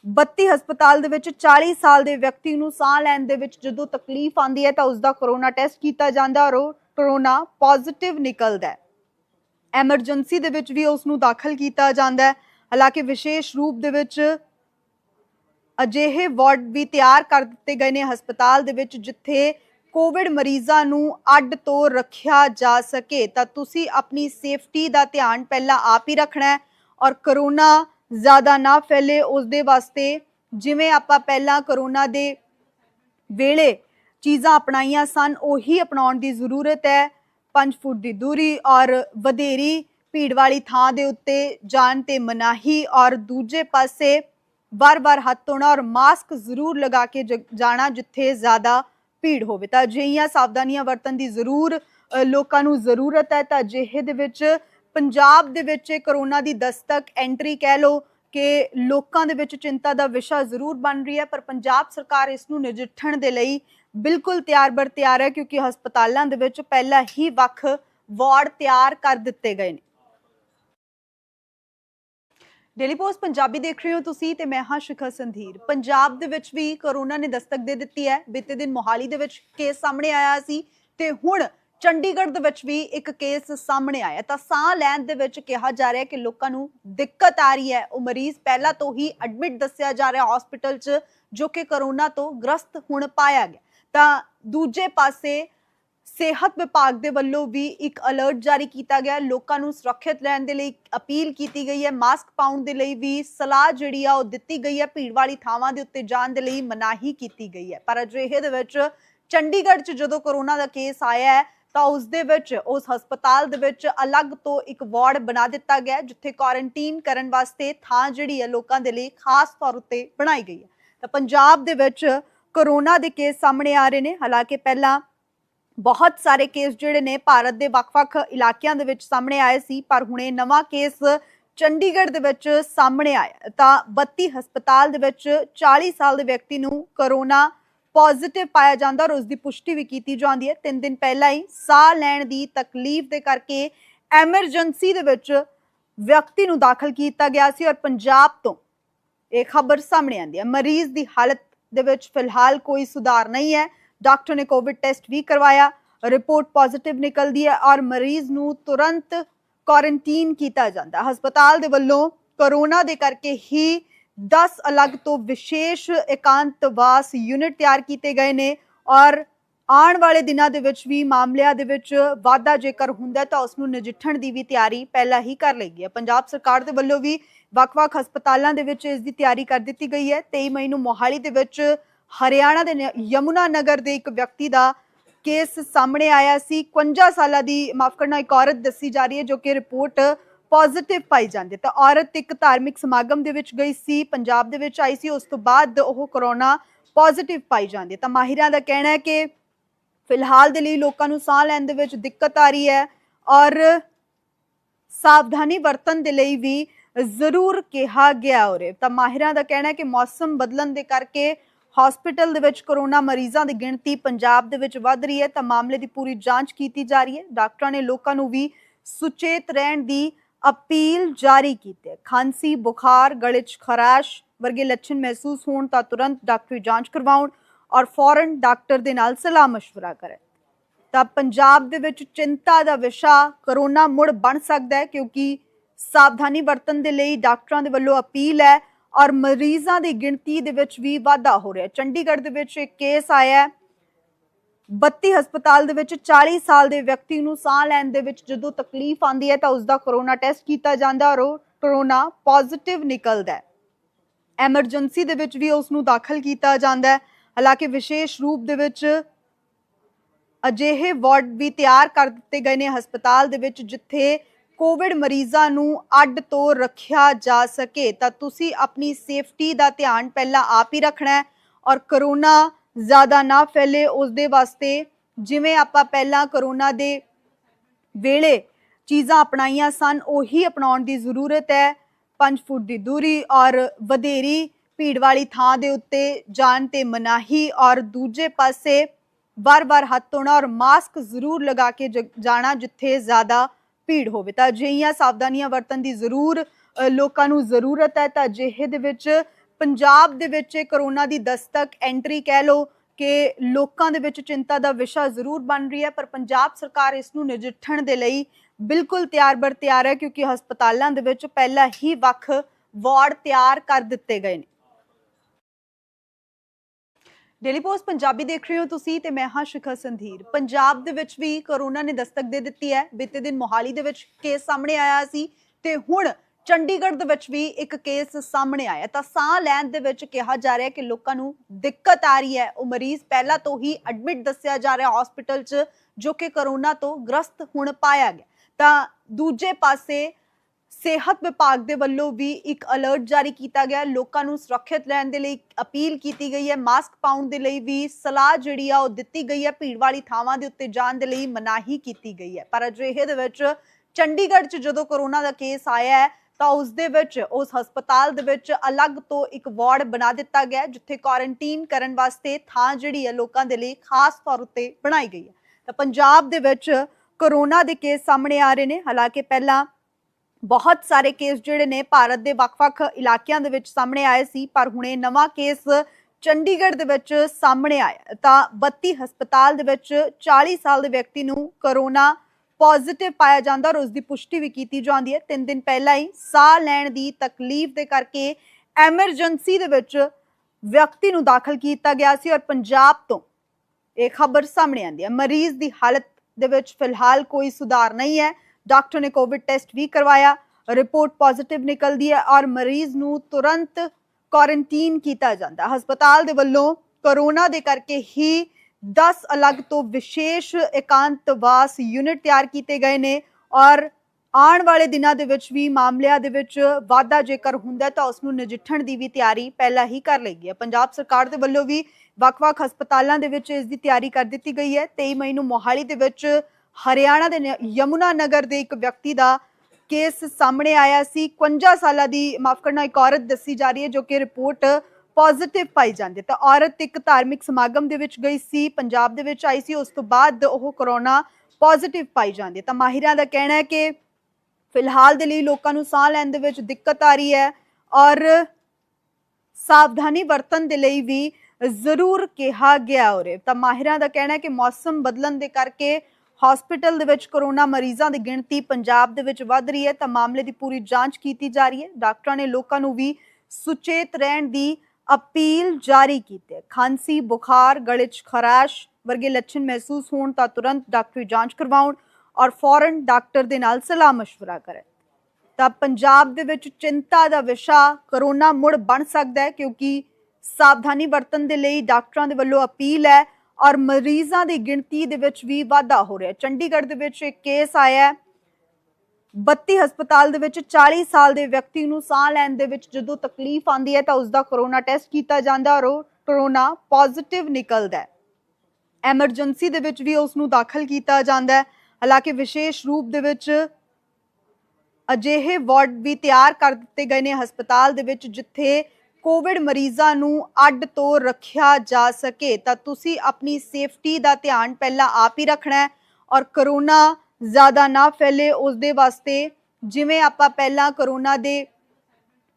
32 ਹਸਪਤਾਲ ਦੇ ਵਿੱਚ 40 ਸਾਲ ਦੇ ਵਿਅਕਤੀ ਨੂੰ ਸਾਹ ਲੈਣ ਦੇ ਵਿੱਚ ਜਦੋਂ ਤਕਲੀਫ ਆਉਂਦੀ ਹੈ ਤਾਂ ਉਸ ਦਾ ਕਰੋਨਾ ਟੈਸਟ ਕੀਤਾ ਜਾਂਦਾ ਔਰ ਉਹ ਕਰੋਨਾ ਪੋਜ਼ਿਟਿਵ ਨਿਕਲਦਾ ਹੈ। ਐਮਰਜੈਂਸੀ ਦੇ ਵਿੱਚ ਵੀ ਉਸ ਨੂੰ ਦਾਖਲ ਕੀਤਾ ਜਾਂਦਾ ਹੈ। ਹਾਲਾਂਕਿ ਵਿਸ਼ੇਸ਼ ਰੂਪ ਦੇ ਵਿੱਚ ਅਜਿਹੇ ਵਾਰਡ ਵੀ ਤਿਆਰ ਕਰ ਦਿੱਤੇ ਗਏ ਨੇ ਹਸਪਤਾਲ ਦੇ ਵਿੱਚ ਜਿੱਥੇ ਕੋਵਿਡ ਮਰੀਜ਼ਾਂ ਨੂੰ ਅੱਡ ਤੋਂ ਰੱਖਿਆ ਜਾ ਸਕੇ। ਤਾਂ ਤੁਸੀਂ ਆਪਣੀ ਸੇਫਟੀ ਦਾ ਧਿਆਨ ਪਹਿਲਾਂ ਆਪ ਹੀ ਰੱਖਣਾ ਹੈ ਔਰ ਕਰੋਨਾ ਜ਼ਿਆਦਾ ਨਾ ਫੈਲੇ ਉਸ ਦੇ ਵਾਸਤੇ, ਜਿਵੇਂ ਆਪਾਂ ਪਹਿਲਾਂ ਕਰੋਨਾ ਦੇ ਵੇਲੇ ਚੀਜ਼ਾਂ ਅਪਣਾਈਆਂ ਸਨ, ਉਹੀ ਅਪਣਾਉਣ ਦੀ ਜ਼ਰੂਰਤ ਹੈ। 5 ਫੁੱਟ ਦੀ ਦੂਰੀ ਔਰ ਵਧੇਰੀ ਭੀੜ ਵਾਲੀ ਥਾਂ ਦੇ ਉੱਤੇ ਜਾਣ ਤੇ ਮਨਾਹੀ ਔਰ ਦੂਜੇ ਪਾਸੇ ਵਾਰ-ਵਾਰ ਹੱਥ ਧੋਣਾ ਔਰ ਮਾਸਕ ਜ਼ਰੂਰ ਲਗਾ ਕੇ ਜ- ਜਾਣਾ ਜਿੱਥੇ ਜ਼ਿਆਦਾ ਭੀੜ ਹੋਵੇ। ਤਾਂ ਅਜਿਹੀਆਂ ਸਾਵਧਾਨੀਆਂ ਵਰਤਣ ਦੀ ਜ਼ਰੂਰ ਲੋਕਾਂ ਨੂੰ ਜ਼ਰੂਰਤ ਹੈ। ਤਾਂ ਅਜਿਹੇ ਦੇ ਵਿੱਚ ਪੰਜਾਬ ਦੇ ਵਿੱਚ ਇਹ ਕਰੋਨਾ ਦੀ ਦਸਤਕ ਐਂਟਰੀ ਕਹਿ ਲਓ ਕਿ ਲੋਕਾਂ ਦੇ ਵਿੱਚ ਚਿੰਤਾ ਦਾ ਵਿਸ਼ਾ ਜ਼ਰੂਰ ਬਣ ਰਹੀ ਹੈ, ਪਰ ਪੰਜਾਬ ਸਰਕਾਰ ਇਸ ਨੂੰ ਨਜਿੱਠਣ ਦੇ ਲਈ ਬਿਲਕੁਲ ਤਿਆਰ ਬਰ ਤਿਆਰ ਹੈ, ਕਿਉਂਕਿ ਹਸਪਤਾਲਾਂ ਦੇ ਵਿੱਚ ਪਹਿਲਾਂ ਹੀ ਵੱਖ ਵਾਰਡ ਤਿਆਰ ਕਰ ਦਿੱਤੇ ਗਏ ਨੇ। ਡੇਲੀ ਪੋਸਟ ਪੰਜਾਬੀ ਦੇਖ ਰਹੇ ਹੋ ਤੁਸੀਂ ਤੇ ਮੈਂ ਹਾਂ ਸ਼ਿਖਾ ਸੰਧੀਰ। ਪੰਜਾਬ ਦੇ ਵਿੱਚ ਵੀ ਕਰੋਨਾ ਨੇ ਦਸਤਕ ਦੇ ਦਿੱਤੀ ਹੈ। ਬੀਤੇ ਦਿਨ ਮੋਹਾਲੀ ਦੇ ਵਿੱਚ ਕੇਸ ਸਾਹਮਣੇ ਆਇਆ ਸੀ ਤੇ ਹੁਣ ਚੰਡੀਗੜ੍ਹ ਦੇ ਵਿੱਚ ਵੀ ਇੱਕ ਕੇਸ ਸਾਹਮਣੇ ਆਇਆ ਤਾਂ ਸਾਹ ਲੈਣ ਦੇ ਵਿੱਚ ਕਿਹਾ ਜਾ ਰਿਹਾ ਕਿ ਲੋਕਾਂ ਨੂੰ ਦਿੱਕਤ ਆ ਰਹੀ ਹੈ। ਉਹ ਮਰੀਜ਼ ਪਹਿਲਾਂ ਤੋਂ ਹੀ ਐਡਮਿਟ ਦੱਸਿਆ ਜਾ ਰਿਹਾ ਹਸਪੀਟਲ 'ਚ, ਜੋ ਕਿ ਕਰੋਨਾ ਤੋਂ ਗ੍ਰਸਤ ਹੁਣ ਪਾਇਆ ਗਿਆ ਤਾਂ ਦੂਜੇ ਪਾਸੇ ਸਿਹਤ ਵਿਭਾਗ ਦੇ ਵੱਲੋਂ ਵੀ ਇੱਕ ਅਲਰਟ ਜਾਰੀ ਕੀਤਾ ਗਿਆ ਲੋਕਾਂ ਨੂੰ ਸੁਰੱਖਿਅਤ ਰਹਿਣ ਦੇ ਲਈ ਅਪੀਲ ਕੀਤੀ ਗਈ ਹੈ। ਮਾਸਕ ਪਾਉਣ ਦੇ ਲਈ ਵੀ ਸਲਾਹ ਜਿਹੜੀ ਆ ਉਹ ਦਿੱਤੀ ਗਈ ਹੈ। ਭੀੜ ਵਾਲੀ ਥਾਵਾਂ ਦੇ ਉੱਤੇ ਜਾਣ ਦੇ ਲਈ ਮਨਾਹੀ ਕੀਤੀ ਗਈ ਹੈ। ਪਰ ਅਜਿਹੇ ਦੇ ਵਿੱਚ ਚੰਡੀਗੜ੍ਹ 'ਚ ਜਦੋਂ ਕਰੋਨਾ ਦਾ ਕੇਸ ਆਇਆ ਹੈ ਤਾਂ ਉਸ ਦੇ ਵਿੱਚ, ਉਸ ਹਸਪਤਾਲ ਦੇ ਵਿੱਚ ਅਲੱਗ ਤੋਂ ਇੱਕ ਵਾਰਡ ਬਣਾ ਦਿੱਤਾ ਗਿਆ ਜਿੱਥੇ ਕੁਆਰੰਟਾਈਨ ਕਰਨ ਵਾਸਤੇ ਥਾਂ ਜਿਹੜੀ ਹੈ ਲੋਕਾਂ ਦੇ ਲਈ ਖਾਸ ਤੌਰ ਉੱਤੇ ਬਣਾਈ ਗਈ ਹੈ। ਤਾਂ ਪੰਜਾਬ ਦੇ ਵਿੱਚ ਕਰੋਨਾ ਦੇ ਕੇਸ ਸਾਹਮਣੇ ਆ ਰਹੇ ਨੇ। ਹਾਲਾਂਕਿ ਪਹਿਲਾਂ ਬਹੁਤ ਸਾਰੇ ਕੇਸ ਜਿਹੜੇ ਨੇ ਭਾਰਤ ਦੇ ਵੱਖ-ਵੱਖ ਇਲਾਕਿਆਂ ਦੇ ਵਿੱਚ ਸਾਹਮਣੇ ਆਏ ਸੀ, ਪਰ ਹੁਣ ਇਹ ਨਵਾਂ ਕੇਸ ਚੰਡੀਗੜ੍ਹ ਦੇ ਵਿੱਚ ਸਾਹਮਣੇ ਆਇਆ ਤਾਂ 32 ਹਸਪਤਾਲ ਦੇ ਵਿੱਚ 40 ਸਾਲ ਦੇ ਵਿਅਕਤੀ ਨੂੰ ਕਰੋਨਾ ਪੋਜ਼ਿਟਿਵ ਪਾਇਆ ਜਾਂਦਾ ਔਰ ਉਸ ਦੀ ਪੁਸ਼ਟੀ ਵੀ ਕੀਤੀ ਜਾਂਦੀ ਹੈ। ਤਿੰਨ ਦਿਨ ਪਹਿਲਾਂ ਹੀ ਸਾਹ ਲੈਣ ਦੀ ਤਕਲੀਫ ਦੇ ਕਰਕੇ ਐਮਰਜੈਂਸੀ ਦੇ ਵਿੱਚ ਵਿਅਕਤੀ ਨੂੰ ਦਾਖਲ ਕੀਤਾ ਗਿਆ ਸੀ ਔਰ ਪੰਜਾਬ ਤੋਂ ਇਹ ਖਬਰ ਸਾਹਮਣੇ ਆਂਦੀ ਹੈ। ਮਰੀਜ਼ ਦੀ ਹਾਲਤ ਦੇ ਵਿੱਚ ਫਿਲਹਾਲ ਕੋਈ ਸੁਧਾਰ ਨਹੀਂ ਹੈ। ਡਾਕਟਰ ਨੇ ਕੋਵਿਡ ਟੈਸਟ ਵੀ ਕਰਵਾਇਆ, ਰਿਪੋਰਟ ਪੋਜ਼ਿਟਿਵ ਨਿਕਲਦੀ ਹੈ ਔਰ ਮਰੀਜ਼ ਨੂੰ ਤੁਰੰਤ ਕੁਆਰੰਟਾਈਨ ਕੀਤਾ ਜਾਂਦਾ ਹਸਪਤਾਲ ਦੇ ਵੱਲੋਂ ਕਰੋਨਾ ਦੇ ਕਰਕੇ ਹੀ 10 ਅਲੱਗ ਤੋਂ ਵਿਸ਼ੇਸ਼ ਇਕਾਂਤਵਾਸ ਯੂਨਿਟ ਤਿਆਰ ਕੀਤੇ ਗਏ ਨੇ ਔਰ ਆਉਣ ਵਾਲੇ ਦਿਨਾਂ ਦੇ ਵਿੱਚ ਵੀ ਮਾਮਲਿਆਂ ਦੇ ਵਿੱਚ ਵਾਧਾ ਜੇਕਰ ਹੁੰਦਾ ਤਾਂ ਉਸ ਨੂੰ ਨਜਿੱਠਣ ਦੀ ਵੀ ਤਿਆਰੀ ਪਹਿਲਾਂ ਹੀ ਕਰ ਲਈ ਗਈ ਹੈ ਪੰਜਾਬ ਸਰਕਾਰ ਦੇ ਵੱਲੋਂ ਵੀ ਵੱਖ-ਵੱਖ ਹਸਪਤਾਲਾਂ ਦੇ ਵਿੱਚ ਇਸ ਦੀ ਤਿਆਰੀ ਕਰ ਦਿੱਤੀ ਗਈ ਹੈ 23 ਮਈ ਨੂੰ ਮੋਹਾਲੀ ਦੇ ਵਿੱਚ ਹਰਿਆਣਾ ਦੇ ਯਮੁਨਾ ਨਗਰ ਦੇ ਇੱਕ ਵਿਅਕਤੀ ਦਾ ਕੇਸ ਸਾਹਮਣੇ ਆਇਆ ਸੀ 51 ਸਾਲਾਂ ਦੀ ਮਾਫ ਕਰਨਾ ਇੱਕ ਔਰਤ ਦੱਸੀ ਜਾ ਰਹੀ ਹੈ ਜੋ ਕਿ ਰਿਪੋਰਟ ਪੋਜ਼ਿਟਿਵ ਪਾਈ ਜਾਂਦੀ ਤਾਂ ਔਰਤ ਇੱਕ ਧਾਰਮਿਕ ਸਮਾਗਮ ਦੇ ਵਿੱਚ ਗਈ ਸੀ, ਪੰਜਾਬ ਦੇ ਵਿੱਚ ਆਈ ਸੀ, ਉਸ ਤੋਂ ਬਾਅਦ ਉਹ ਕਰੋਨਾ ਪੋਜ਼ਿਟਿਵ ਪਾਈ ਜਾਂਦੀ ਹੈ ਤਾਂ ਮਾਹਿਰਾਂ ਦਾ ਕਹਿਣਾ ਹੈ ਕਿ ਫਿਲਹਾਲ ਦੇ ਲਈ ਲੋਕਾਂ ਨੂੰ ਸਾਹ ਲੈਣ ਦੇ ਵਿੱਚ ਦਿੱਕਤ ਆ ਰਹੀ ਹੈ ਔਰ ਸਾਵਧਾਨੀ ਵਰਤਣ ਦੇ ਲਈ ਵੀ ਜ਼ਰੂਰ ਕਿਹਾ ਗਿਆ ਉਰੇ। ਤਾਂ ਮਾਹਿਰਾਂ ਦਾ ਕਹਿਣਾ ਹੈ ਕਿ ਮੌਸਮ ਬਦਲਣ ਦੇ ਕਰਕੇ ਹਸਪੀਟਲ ਦੇ ਵਿੱਚ ਕਰੋਨਾ ਮਰੀਜ਼ਾਂ ਦੀ ਗਿਣਤੀ ਪੰਜਾਬ ਦੇ ਵਿੱਚ ਵੱਧ ਰਹੀ ਹੈ। ਤਾਂ ਮਾਮਲੇ ਦੀ ਪੂਰੀ ਜਾਂਚ ਕੀਤੀ ਜਾ ਰਹੀ ਹੈ। ਡਾਕਟਰਾਂ ਨੇ ਲੋਕਾਂ ਨੂੰ ਵੀ ਸੁਚੇਤ ਰਹਿਣ ਦੀ ਅਪੀਲ ਜਾਰੀ ਕੀਤੀ ਹੈ। ਖਾਂਸੀ, ਬੁਖਾਰ, ਗਲੇ 'ਚ ਖਰਾਸ਼ ਵਰਗੇ ਲੱਛਣ ਮਹਿਸੂਸ ਹੋਣ ਤਾਂ ਤੁਰੰਤ ਡਾਕਟਰੀ ਜਾਂਚ ਕਰਵਾਉਣ ਔਰ ਫੌਰਨ ਡਾਕਟਰ ਦੇ ਨਾਲ ਸਲਾਹ مشਵਰਾ ਕਰੇ ਤਾਂ ਪੰਜਾਬ ਦੇ ਵਿੱਚ ਚਿੰਤਾ ਦਾ ਵਿਸ਼ਾ ਕਰੋਨਾ ਮੁੜ ਬਣ ਸਕਦਾ ਹੈ ਕਿਉਂਕਿ ਸਾਵਧਾਨੀ ਵਰਤਣ ਦੇ ਲਈ ਡਾਕਟਰਾਂ ਦੇ ਵੱਲੋਂ ਅਪੀਲ ਹੈ ਔਰ ਮਰੀਜ਼ਾਂ ਦੀ ਗਿਣਤੀ ਦੇ ਵਿੱਚ ਵੀ ਵਾਧਾ ਹੋ ਰਿਹਾ ਚੰਡੀਗੜ੍ਹ ਦੇ ਵਿੱਚ ਇੱਕ ਕੇਸ ਆਇਆ ਹੈ 32 ਹਸਪਤਾਲ ਦੇ ਵਿੱਚ 40 ਸਾਲ ਦੇ ਵਿਅਕਤੀ ਨੂੰ ਸਾਹ ਲੈਣ ਦੇ ਵਿੱਚ ਜਦੋਂ ਤਕਲੀਫ ਆਉਂਦੀ ਹੈ ਤਾਂ ਉਸ ਦਾ ਕਰੋਨਾ ਟੈਸਟ ਕੀਤਾ ਜਾਂਦਾ ਔਰ ਉਹ ਕਰੋਨਾ ਪੋਜ਼ਿਟਿਵ ਨਿਕਲਦਾ ਹੈ। ਐਮਰਜੈਂਸੀ ਦੇ ਵਿੱਚ ਵੀ ਉਸ ਨੂੰ ਦਾਖਲ ਕੀਤਾ ਜਾਂਦਾ ਹੈ। ਹਾਲਾਂਕਿ ਵਿਸ਼ੇਸ਼ ਰੂਪ ਦੇ ਵਿੱਚ ਅਜਿਹੇ ਵਾਰਡ ਵੀ ਤਿਆਰ ਕਰ ਦਿੱਤੇ ਗਏ ਨੇ ਹਸਪਤਾਲ ਦੇ ਵਿੱਚ ਜਿੱਥੇ ਕੋਵਿਡ ਮਰੀਜ਼ਾਂ ਨੂੰ ਅੱਡ ਤੋਂ ਰੱਖਿਆ ਜਾ ਸਕੇ। ਤਾਂ ਤੁਸੀਂ ਆਪਣੀ ਸੇਫਟੀ ਦਾ ਧਿਆਨ ਪਹਿਲਾਂ ਆਪ ਹੀ ਰੱਖਣਾ ਹੈ ਔਰ ਕਰੋਨਾ ਜ਼ਿਆਦਾ ਨਾ ਫੈਲੇ ਉਸ ਦੇ ਵਾਸਤੇ ਜਿਵੇਂ ਆਪਾਂ ਪਹਿਲਾਂ ਕਰੋਨਾ ਦੇ ਵੇਲੇ ਚੀਜ਼ਾਂ ਅਪਣਾਈਆਂ ਸਨ ਉਹੀ ਅਪਣਾਉਣ ਦੀ ਜ਼ਰੂਰਤ ਹੈ। 5 ਫੁੱਟ ਦੀ ਦੂਰੀ ਔਰ ਵਧੇਰੀ ਭੀੜ ਵਾਲੀ ਥਾਂ ਦੇ ਉੱਤੇ ਜਾਣ ਤੇ ਮਨਾਹੀ ਔਰ ਦੂਜੇ ਪਾਸੇ ਵਾਰ-ਵਾਰ ਹੱਥ ਧੋਣਾ ਔਰ ਮਾਸਕ ਜ਼ਰੂਰ ਲਗਾ ਕੇ ਜ- ਜਾਣਾ ਜਿੱਥੇ ਜ਼ਿਆਦਾ ਭੀੜ ਹੋਵੇ। ਤਾਂ ਅਜਿਹੀਆਂ ਸਾਵਧਾਨੀਆਂ ਵਰਤਣ ਦੀ ਜ਼ਰੂਰ ਅ, ਲੋਕਾਂ ਨੂੰ ਜ਼ਰੂਰਤ ਹੈ। ਤਾਂ ਅਜਿਹੇ ਦੇ ਵਿੱਚ ਪੰਜਾਬ ਦੇ ਵਿੱਚ ਇਹ ਕਰੋਨਾ ਦੀ ਦਸਤਕ ਐਂਟਰੀ ਕਹਿ ਲੋ ਕਿ ਲੋਕਾਂ ਦੇ ਵਿੱਚ ਚਿੰਤਾ ਦਾ ਵਿਸ਼ਾ ਜ਼ਰੂਰ ਬਣ ਰਹੀ ਹੈ, ਪਰ ਪੰਜਾਬ ਸਰਕਾਰ ਇਸ ਨੂੰ ਨਜਿੱਠਣ ਦੇ ਲਈ ਬਿਲਕੁਲ ਤਿਆਰ ਬਰ ਤਿਆਰ ਹੈ, ਕਿਉਂਕਿ ਹਸਪਤਾਲਾਂ ਦੇ ਵਿੱਚ ਪਹਿਲਾਂ ਹੀ ਵੱਖ ਵਾਰਡ ਤਿਆਰ ਕਰ ਦਿੱਤੇ ਗਏ ਨੇ। ਡੇਲੀ ਪੋਸਟ ਪੰਜਾਬੀ ਦੇਖ ਰਹੇ ਹੋ ਤੁਸੀਂ ਤੇ ਮੈਂ ਹਾਂ ਸ਼ਿਖਾ ਸੰਧੀਰ। ਪੰਜਾਬ ਦੇ ਵਿੱਚ ਵੀ ਕਰੋਨਾ ਨੇ ਦਸਤਕ ਦੇ ਦਿੱਤੀ ਹੈ। ਬੀਤੇ ਦਿਨ ਮੋਹਾਲੀ ਦੇ ਵਿੱਚ ਕੇਸ ਸਾਹਮਣੇ ਆਇਆ ਸੀ ਤੇ ਹੁਣ ਚੰਡੀਗੜ੍ਹ ਦੇ ਵਿੱਚ ਵੀ ਇੱਕ ਕੇਸ ਸਾਹਮਣੇ ਆਇਆ ਤਾਂ ਸਾਹ ਲੈਣ ਦੇ ਵਿੱਚ ਕਿਹਾ ਜਾ ਰਿਹਾ ਕਿ ਲੋਕਾਂ ਨੂੰ ਦਿੱਕਤ ਆ ਰਹੀ ਹੈ। ਉਹ ਮਰੀਜ਼ ਪਹਿਲਾਂ ਤੋਂ ਹੀ ਐਡਮਿਟ ਦੱਸਿਆ ਜਾ ਰਿਹਾ ਹਸਪੀਟਲ 'ਚ, ਜੋ ਕਿ ਕਰੋਨਾ ਤੋਂ ਗ੍ਰਸਤ ਹੁਣ ਪਾਇਆ ਗਿਆ ਤਾਂ ਦੂਜੇ ਪਾਸੇ ਸਿਹਤ ਵਿਭਾਗ ਦੇ ਵੱਲੋਂ ਵੀ ਇੱਕ ਅਲਰਟ ਜਾਰੀ ਕੀਤਾ ਗਿਆ ਲੋਕਾਂ ਨੂੰ ਸੁਰੱਖਿਅਤ ਰਹਿਣ ਦੇ ਲਈ ਅਪੀਲ ਕੀਤੀ ਗਈ ਹੈ। ਮਾਸਕ ਪਾਉਣ ਦੇ ਲਈ ਵੀ ਸਲਾਹ ਜਿਹੜੀ ਆ ਉਹ ਦਿੱਤੀ ਗਈ ਹੈ। ਭੀੜ ਵਾਲੀ ਥਾਵਾਂ ਦੇ ਉੱਤੇ ਜਾਣ ਦੇ ਲਈ ਮਨਾਹੀ ਕੀਤੀ ਗਈ ਹੈ। ਪਰ ਅਜਿਹੇ ਦੇ ਵਿੱਚ ਚੰਡੀਗੜ੍ਹ 'ਚ ਜਦੋਂ ਕਰੋਨਾ ਦਾ ਕੇਸ ਆਇਆ ਹੈ ਤਾਂ ਉਸ ਦੇ ਵਿੱਚ, ਉਸ ਹਸਪਤਾਲ ਦੇ ਵਿੱਚ ਅਲੱਗ ਤੋਂ ਇੱਕ ਵਾਰਡ ਬਣਾ ਦਿੱਤਾ ਗਿਆ ਜਿੱਥੇ ਕੁਆਰੰਟਾਈਨ ਕਰਨ ਵਾਸਤੇ ਥਾਂ ਜਿਹੜੀ ਹੈ ਲੋਕਾਂ ਦੇ ਲਈ ਖਾਸ ਤੌਰ ਉੱਤੇ ਬਣਾਈ ਗਈ ਹੈ। ਤਾਂ ਪੰਜਾਬ ਦੇ ਵਿੱਚ ਕਰੋਨਾ ਦੇ ਕੇਸ ਸਾਹਮਣੇ ਆ ਰਹੇ ਨੇ। ਹਾਲਾਂਕਿ ਪਹਿਲਾਂ ਬਹੁਤ ਸਾਰੇ ਕੇਸ ਜਿਹੜੇ ਨੇ ਭਾਰਤ ਦੇ ਵੱਖ-ਵੱਖ ਇਲਾਕਿਆਂ ਦੇ ਵਿੱਚ ਸਾਹਮਣੇ ਆਏ ਸੀ, ਪਰ ਹੁਣ ਇਹ ਨਵਾਂ ਕੇਸ ਚੰਡੀਗੜ੍ਹ ਦੇ ਵਿੱਚ ਸਾਹਮਣੇ ਆਇਆ ਤਾਂ 32 ਹਸਪਤਾਲ ਦੇ ਵਿੱਚ 40 ਸਾਲ ਦੇ ਵਿਅਕਤੀ ਨੂੰ ਕਰੋਨਾ ਪੋਜ਼ਿਟਿਵ ਪਾਇਆ ਜਾਂਦਾ ਔਰ ਉਸ ਦੀ ਪੁਸ਼ਟੀ ਵੀ ਕੀਤੀ ਜਾਂਦੀ ਹੈ। ਤਿੰਨ ਦਿਨ ਪਹਿਲਾਂ ਹੀ ਸਾਹ ਲੈਣ ਦੀ ਤਕਲੀਫ ਦੇ ਕਰਕੇ ਐਮਰਜੈਂਸੀ ਦੇ ਵਿੱਚ ਵਿਅਕਤੀ ਨੂੰ ਦਾਖਲ ਕੀਤਾ ਗਿਆ ਸੀ ਔਰ ਪੰਜਾਬ ਤੋਂ ਇਹ ਖਬਰ ਸਾਹਮਣੇ ਆਂਦੀ ਹੈ। ਮਰੀਜ਼ ਦੀ ਹਾਲਤ ਦੇ ਵਿੱਚ ਫਿਲਹਾਲ ਕੋਈ ਸੁਧਾਰ ਨਹੀਂ ਹੈ। ਡਾਕਟਰ ਨੇ ਕੋਵਿਡ ਟੈਸਟ ਵੀ ਕਰਵਾਇਆ, ਰਿਪੋਰਟ ਪੋਜ਼ਿਟਿਵ ਨਿਕਲਦੀ ਹੈ ਔਰ ਮਰੀਜ਼ ਨੂੰ ਤੁਰੰਤ ਕੁਆਰੰਟਾਈਨ ਕੀਤਾ ਜਾਂਦਾ। ਹਸਪਤਾਲ ਦੇ ਵੱਲੋਂ ਕਰੋਨਾ ਦੇ ਕਰਕੇ ਹੀ 10 ਅਲੱਗ ਤੋਂ ਵਿਸ਼ੇਸ਼ ਇਕਾਂਤਵਾਸ ਯੂਨਿਟ ਤਿਆਰ ਕੀਤੇ ਗਏ ਨੇ ਔਰ ਆਉਣ ਵਾਲੇ ਦਿਨਾਂ ਦੇ ਵਿੱਚ ਵੀ ਮਾਮਲਿਆਂ ਦੇ ਵਿੱਚ ਵਾਧਾ ਜੇਕਰ ਹੁੰਦਾ ਤਾਂ ਉਸ ਨੂੰ ਨਜਿੱਠਣ ਦੀ ਵੀ ਤਿਆਰੀ ਪਹਿਲਾਂ ਹੀ ਕਰ ਲਈ ਗਈ ਹੈ ਪੰਜਾਬ ਸਰਕਾਰ ਦੇ ਵੱਲੋਂ ਵੀ ਵੱਖ-ਵੱਖ ਹਸਪਤਾਲਾਂ ਦੇ ਵਿੱਚ ਇਸ ਦੀ ਤਿਆਰੀ ਕਰ ਦਿੱਤੀ ਗਈ ਹੈ 23 ਮਈ ਨੂੰ ਮੋਹਾਲੀ ਦੇ ਵਿੱਚ ਹਰਿਆਣਾ ਦੇ ਯਮੁਨਾ ਨਗਰ ਦੇ ਇੱਕ ਵਿਅਕਤੀ ਦਾ ਕੇਸ ਸਾਹਮਣੇ ਆਇਆ ਸੀ 51 ਸਾਲਾਂ ਦੀ ਮਾਫ ਕਰਨਾ ਇੱਕ ਔਰਤ ਦੱਸੀ ਜਾ ਰਹੀ ਹੈ ਜੋ ਕਿ ਰਿਪੋਰਟ ਪੋਜ਼ਿਟਿਵ ਪਾਈ ਜਾਂਦੀ ਤਾਂ ਔਰਤ ਇੱਕ ਧਾਰਮਿਕ ਸਮਾਗਮ ਦੇ ਵਿੱਚ ਗਈ ਸੀ, ਪੰਜਾਬ ਦੇ ਵਿੱਚ ਆਈ ਸੀ, ਉਸ ਤੋਂ ਬਾਅਦ ਉਹ ਕਰੋਨਾ ਪੋਜ਼ਿਟਿਵ ਪਾਈ ਜਾਂਦੀ ਤਾਂ ਮਾਹਿਰਾਂ ਦਾ ਕਹਿਣਾ ਹੈ ਕਿ ਫਿਲਹਾਲ ਦੇ ਲਈ ਲੋਕਾਂ ਨੂੰ ਸਾਹ ਲੈਣ ਦੇ ਵਿੱਚ ਦਿੱਕਤ ਆ ਰਹੀ ਹੈ ਔਰ ਸਾਵਧਾਨੀ ਵਰਤਣ ਦੇ ਲਈ ਵੀ ਜ਼ਰੂਰ ਕਿਹਾ ਗਿਆ ਉਰੇ। ਤਾਂ ਮਾਹਿਰਾਂ ਦਾ ਕਹਿਣਾ ਹੈ ਕਿ ਮੌਸਮ ਬਦਲਣ ਦੇ ਕਰਕੇ ਹਸਪੀਟਲ ਦੇ ਵਿੱਚ ਕਰੋਨਾ ਮਰੀਜ਼ਾਂ ਦੀ ਗਿਣਤੀ ਪੰਜਾਬ ਦੇ ਵਿੱਚ ਵੱਧ ਰਹੀ ਹੈ। ਤਾਂ ਮਾਮਲੇ ਦੀ ਪੂਰੀ ਜਾਂਚ ਕੀਤੀ ਜਾ ਰਹੀ ਹੈ। ਡਾਕਟਰਾਂ ਨੇ ਲੋਕਾਂ ਨੂੰ ਵੀ ਸੁਚੇਤ ਰਹਿਣ ਦੀ ਅਪੀਲ ਜਾਰੀ ਕੀਤੀ ਹੈ। ਖਾਂਸੀ, ਬੁਖਾਰ, ਗਲੇ 'ਚ ਖਰਾਸ਼ ਵਰਗੇ ਲੱਛਣ ਮਹਿਸੂਸ ਹੋਣ ਤਾਂ ਤੁਰੰਤ ਡਾਕਟਰੀ ਜਾਂਚ ਕਰਵਾਉਣ ਔਰ ਫੌਰਨ ਡਾਕਟਰ ਦੇ ਨਾਲ ਸਲਾਹ مشਵਰਾ ਕਰੇ ਤਾਂ ਪੰਜਾਬ ਦੇ ਵਿੱਚ ਚਿੰਤਾ ਦਾ ਵਿਸ਼ਾ ਕਰੋਨਾ ਮੁੜ ਬਣ ਸਕਦਾ ਹੈ ਕਿਉਂਕਿ ਸਾਵਧਾਨੀ ਵਰਤਣ ਦੇ ਲਈ ਡਾਕਟਰਾਂ ਦੇ ਵੱਲੋਂ ਅਪੀਲ ਹੈ ਔਰ ਮਰੀਜ਼ਾਂ ਦੀ ਗਿਣਤੀ ਦੇ ਵਿੱਚ ਵੀ ਵਾਧਾ ਹੋ ਰਿਹਾ ਚੰਡੀਗੜ੍ਹ ਦੇ ਵਿੱਚ ਇੱਕ ਕੇਸ ਆਇਆ ਹੈ 32 ਹਸਪਤਾਲ ਦੇ ਵਿੱਚ 40 ਸਾਲ ਦੇ ਵਿਅਕਤੀ ਨੂੰ ਸਾਹ ਲੈਣ ਦੇ ਵਿੱਚ ਜਦੋਂ ਤਕਲੀਫ ਆਉਂਦੀ ਹੈ ਤਾਂ ਉਸ ਦਾ ਕਰੋਨਾ ਟੈਸਟ ਕੀਤਾ ਜਾਂਦਾ ਔਰ ਉਹ ਕਰੋਨਾ ਪੋਜ਼ਿਟਿਵ ਨਿਕਲਦਾ ਹੈ। ਐਮਰਜੈਂਸੀ ਦੇ ਵਿੱਚ ਵੀ ਉਸ ਨੂੰ ਦਾਖਲ ਕੀਤਾ ਜਾਂਦਾ ਹੈ। ਹਾਲਾਂਕਿ ਵਿਸ਼ੇਸ਼ ਰੂਪ ਦੇ ਵਿੱਚ ਅਜਿਹੇ ਵਾਰਡ ਵੀ ਤਿਆਰ ਕਰ ਦਿੱਤੇ ਗਏ ਨੇ ਹਸਪਤਾਲ ਦੇ ਵਿੱਚ ਜਿੱਥੇ ਕੋਵਿਡ ਮਰੀਜ਼ਾਂ ਨੂੰ ਅੱਡ ਤੋਂ ਰੱਖਿਆ ਜਾ ਸਕੇ। ਤਾਂ ਤੁਸੀਂ ਆਪਣੀ ਸੇਫਟੀ ਦਾ ਧਿਆਨ ਪਹਿਲਾਂ ਆਪ ਹੀ ਰੱਖਣਾ ਹੈ ਔਰ ਕਰੋਨਾ ਜ਼ਿਆਦਾ ਨਾ ਫੈਲੇ ਉਸ ਦੇ ਵਾਸਤੇ ਜਿਵੇਂ ਆਪਾਂ ਪਹਿਲਾਂ ਕਰੋਨਾ ਦੇ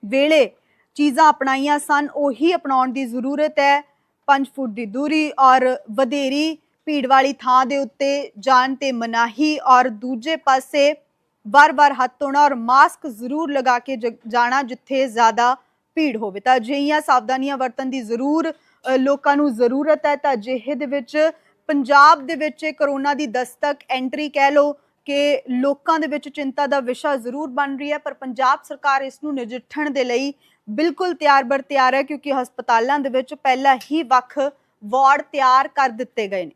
ਵੇਲੇ ਚੀਜ਼ਾਂ ਅਪਣਾਈਆਂ ਸਨ ਉਹੀ ਅਪਣਾਉਣ ਦੀ ਜ਼ਰੂਰਤ ਹੈ। 5 ਫੁੱਟ ਦੀ ਦੂਰੀ ਔਰ ਵਧੇਰੀ ਭੀੜ ਵਾਲੀ ਥਾਂ ਦੇ ਉੱਤੇ ਜਾਣ ਤੇ ਮਨਾਹੀ ਔਰ ਦੂਜੇ ਪਾਸੇ ਵਾਰ-ਵਾਰ ਹੱਥ ਧੋਣਾ ਔਰ ਮਾਸਕ ਜ਼ਰੂਰ ਲਗਾ ਕੇ ਜ- ਜਾਣਾ ਜਿੱਥੇ ਜ਼ਿਆਦਾ ਭੀੜ ਹੋਵੇ। ਤਾਂ ਅਜਿਹੀਆਂ ਸਾਵਧਾਨੀਆਂ ਵਰਤਣ ਦੀ ਜ਼ਰੂਰ ਅ, ਲੋਕਾਂ ਨੂੰ ਜ਼ਰੂਰਤ ਹੈ। ਤਾਂ ਅਜਿਹੇ ਦੇ ਵਿੱਚ ਪੰਜਾਬ ਦੇ ਵਿੱਚ ਇਹ ਕਰੋਨਾ ਦੀ ਦਸਤਕ ਐਂਟਰੀ ਕਹਿ ਲੋ ਕਿ ਲੋਕਾਂ ਦੇ ਵਿੱਚ ਚਿੰਤਾ ਦਾ ਵਿਸ਼ਾ ਜ਼ਰੂਰ ਬਣ ਰਹੀ ਹੈ, ਪਰ ਪੰਜਾਬ ਸਰਕਾਰ ਇਸ ਨੂੰ ਨਜਿੱਠਣ ਦੇ ਲਈ ਬਿਲਕੁਲ ਤਿਆਰ ਬਰ ਤਿਆਰ ਹੈ, ਕਿਉਂਕਿ ਹਸਪਤਾਲਾਂ ਦੇ ਵਿੱਚ ਪਹਿਲਾਂ ਹੀ ਵੱਖ ਵਾਰਡ ਤਿਆਰ ਕਰ ਦਿੱਤੇ ਗਏ ਨੇ।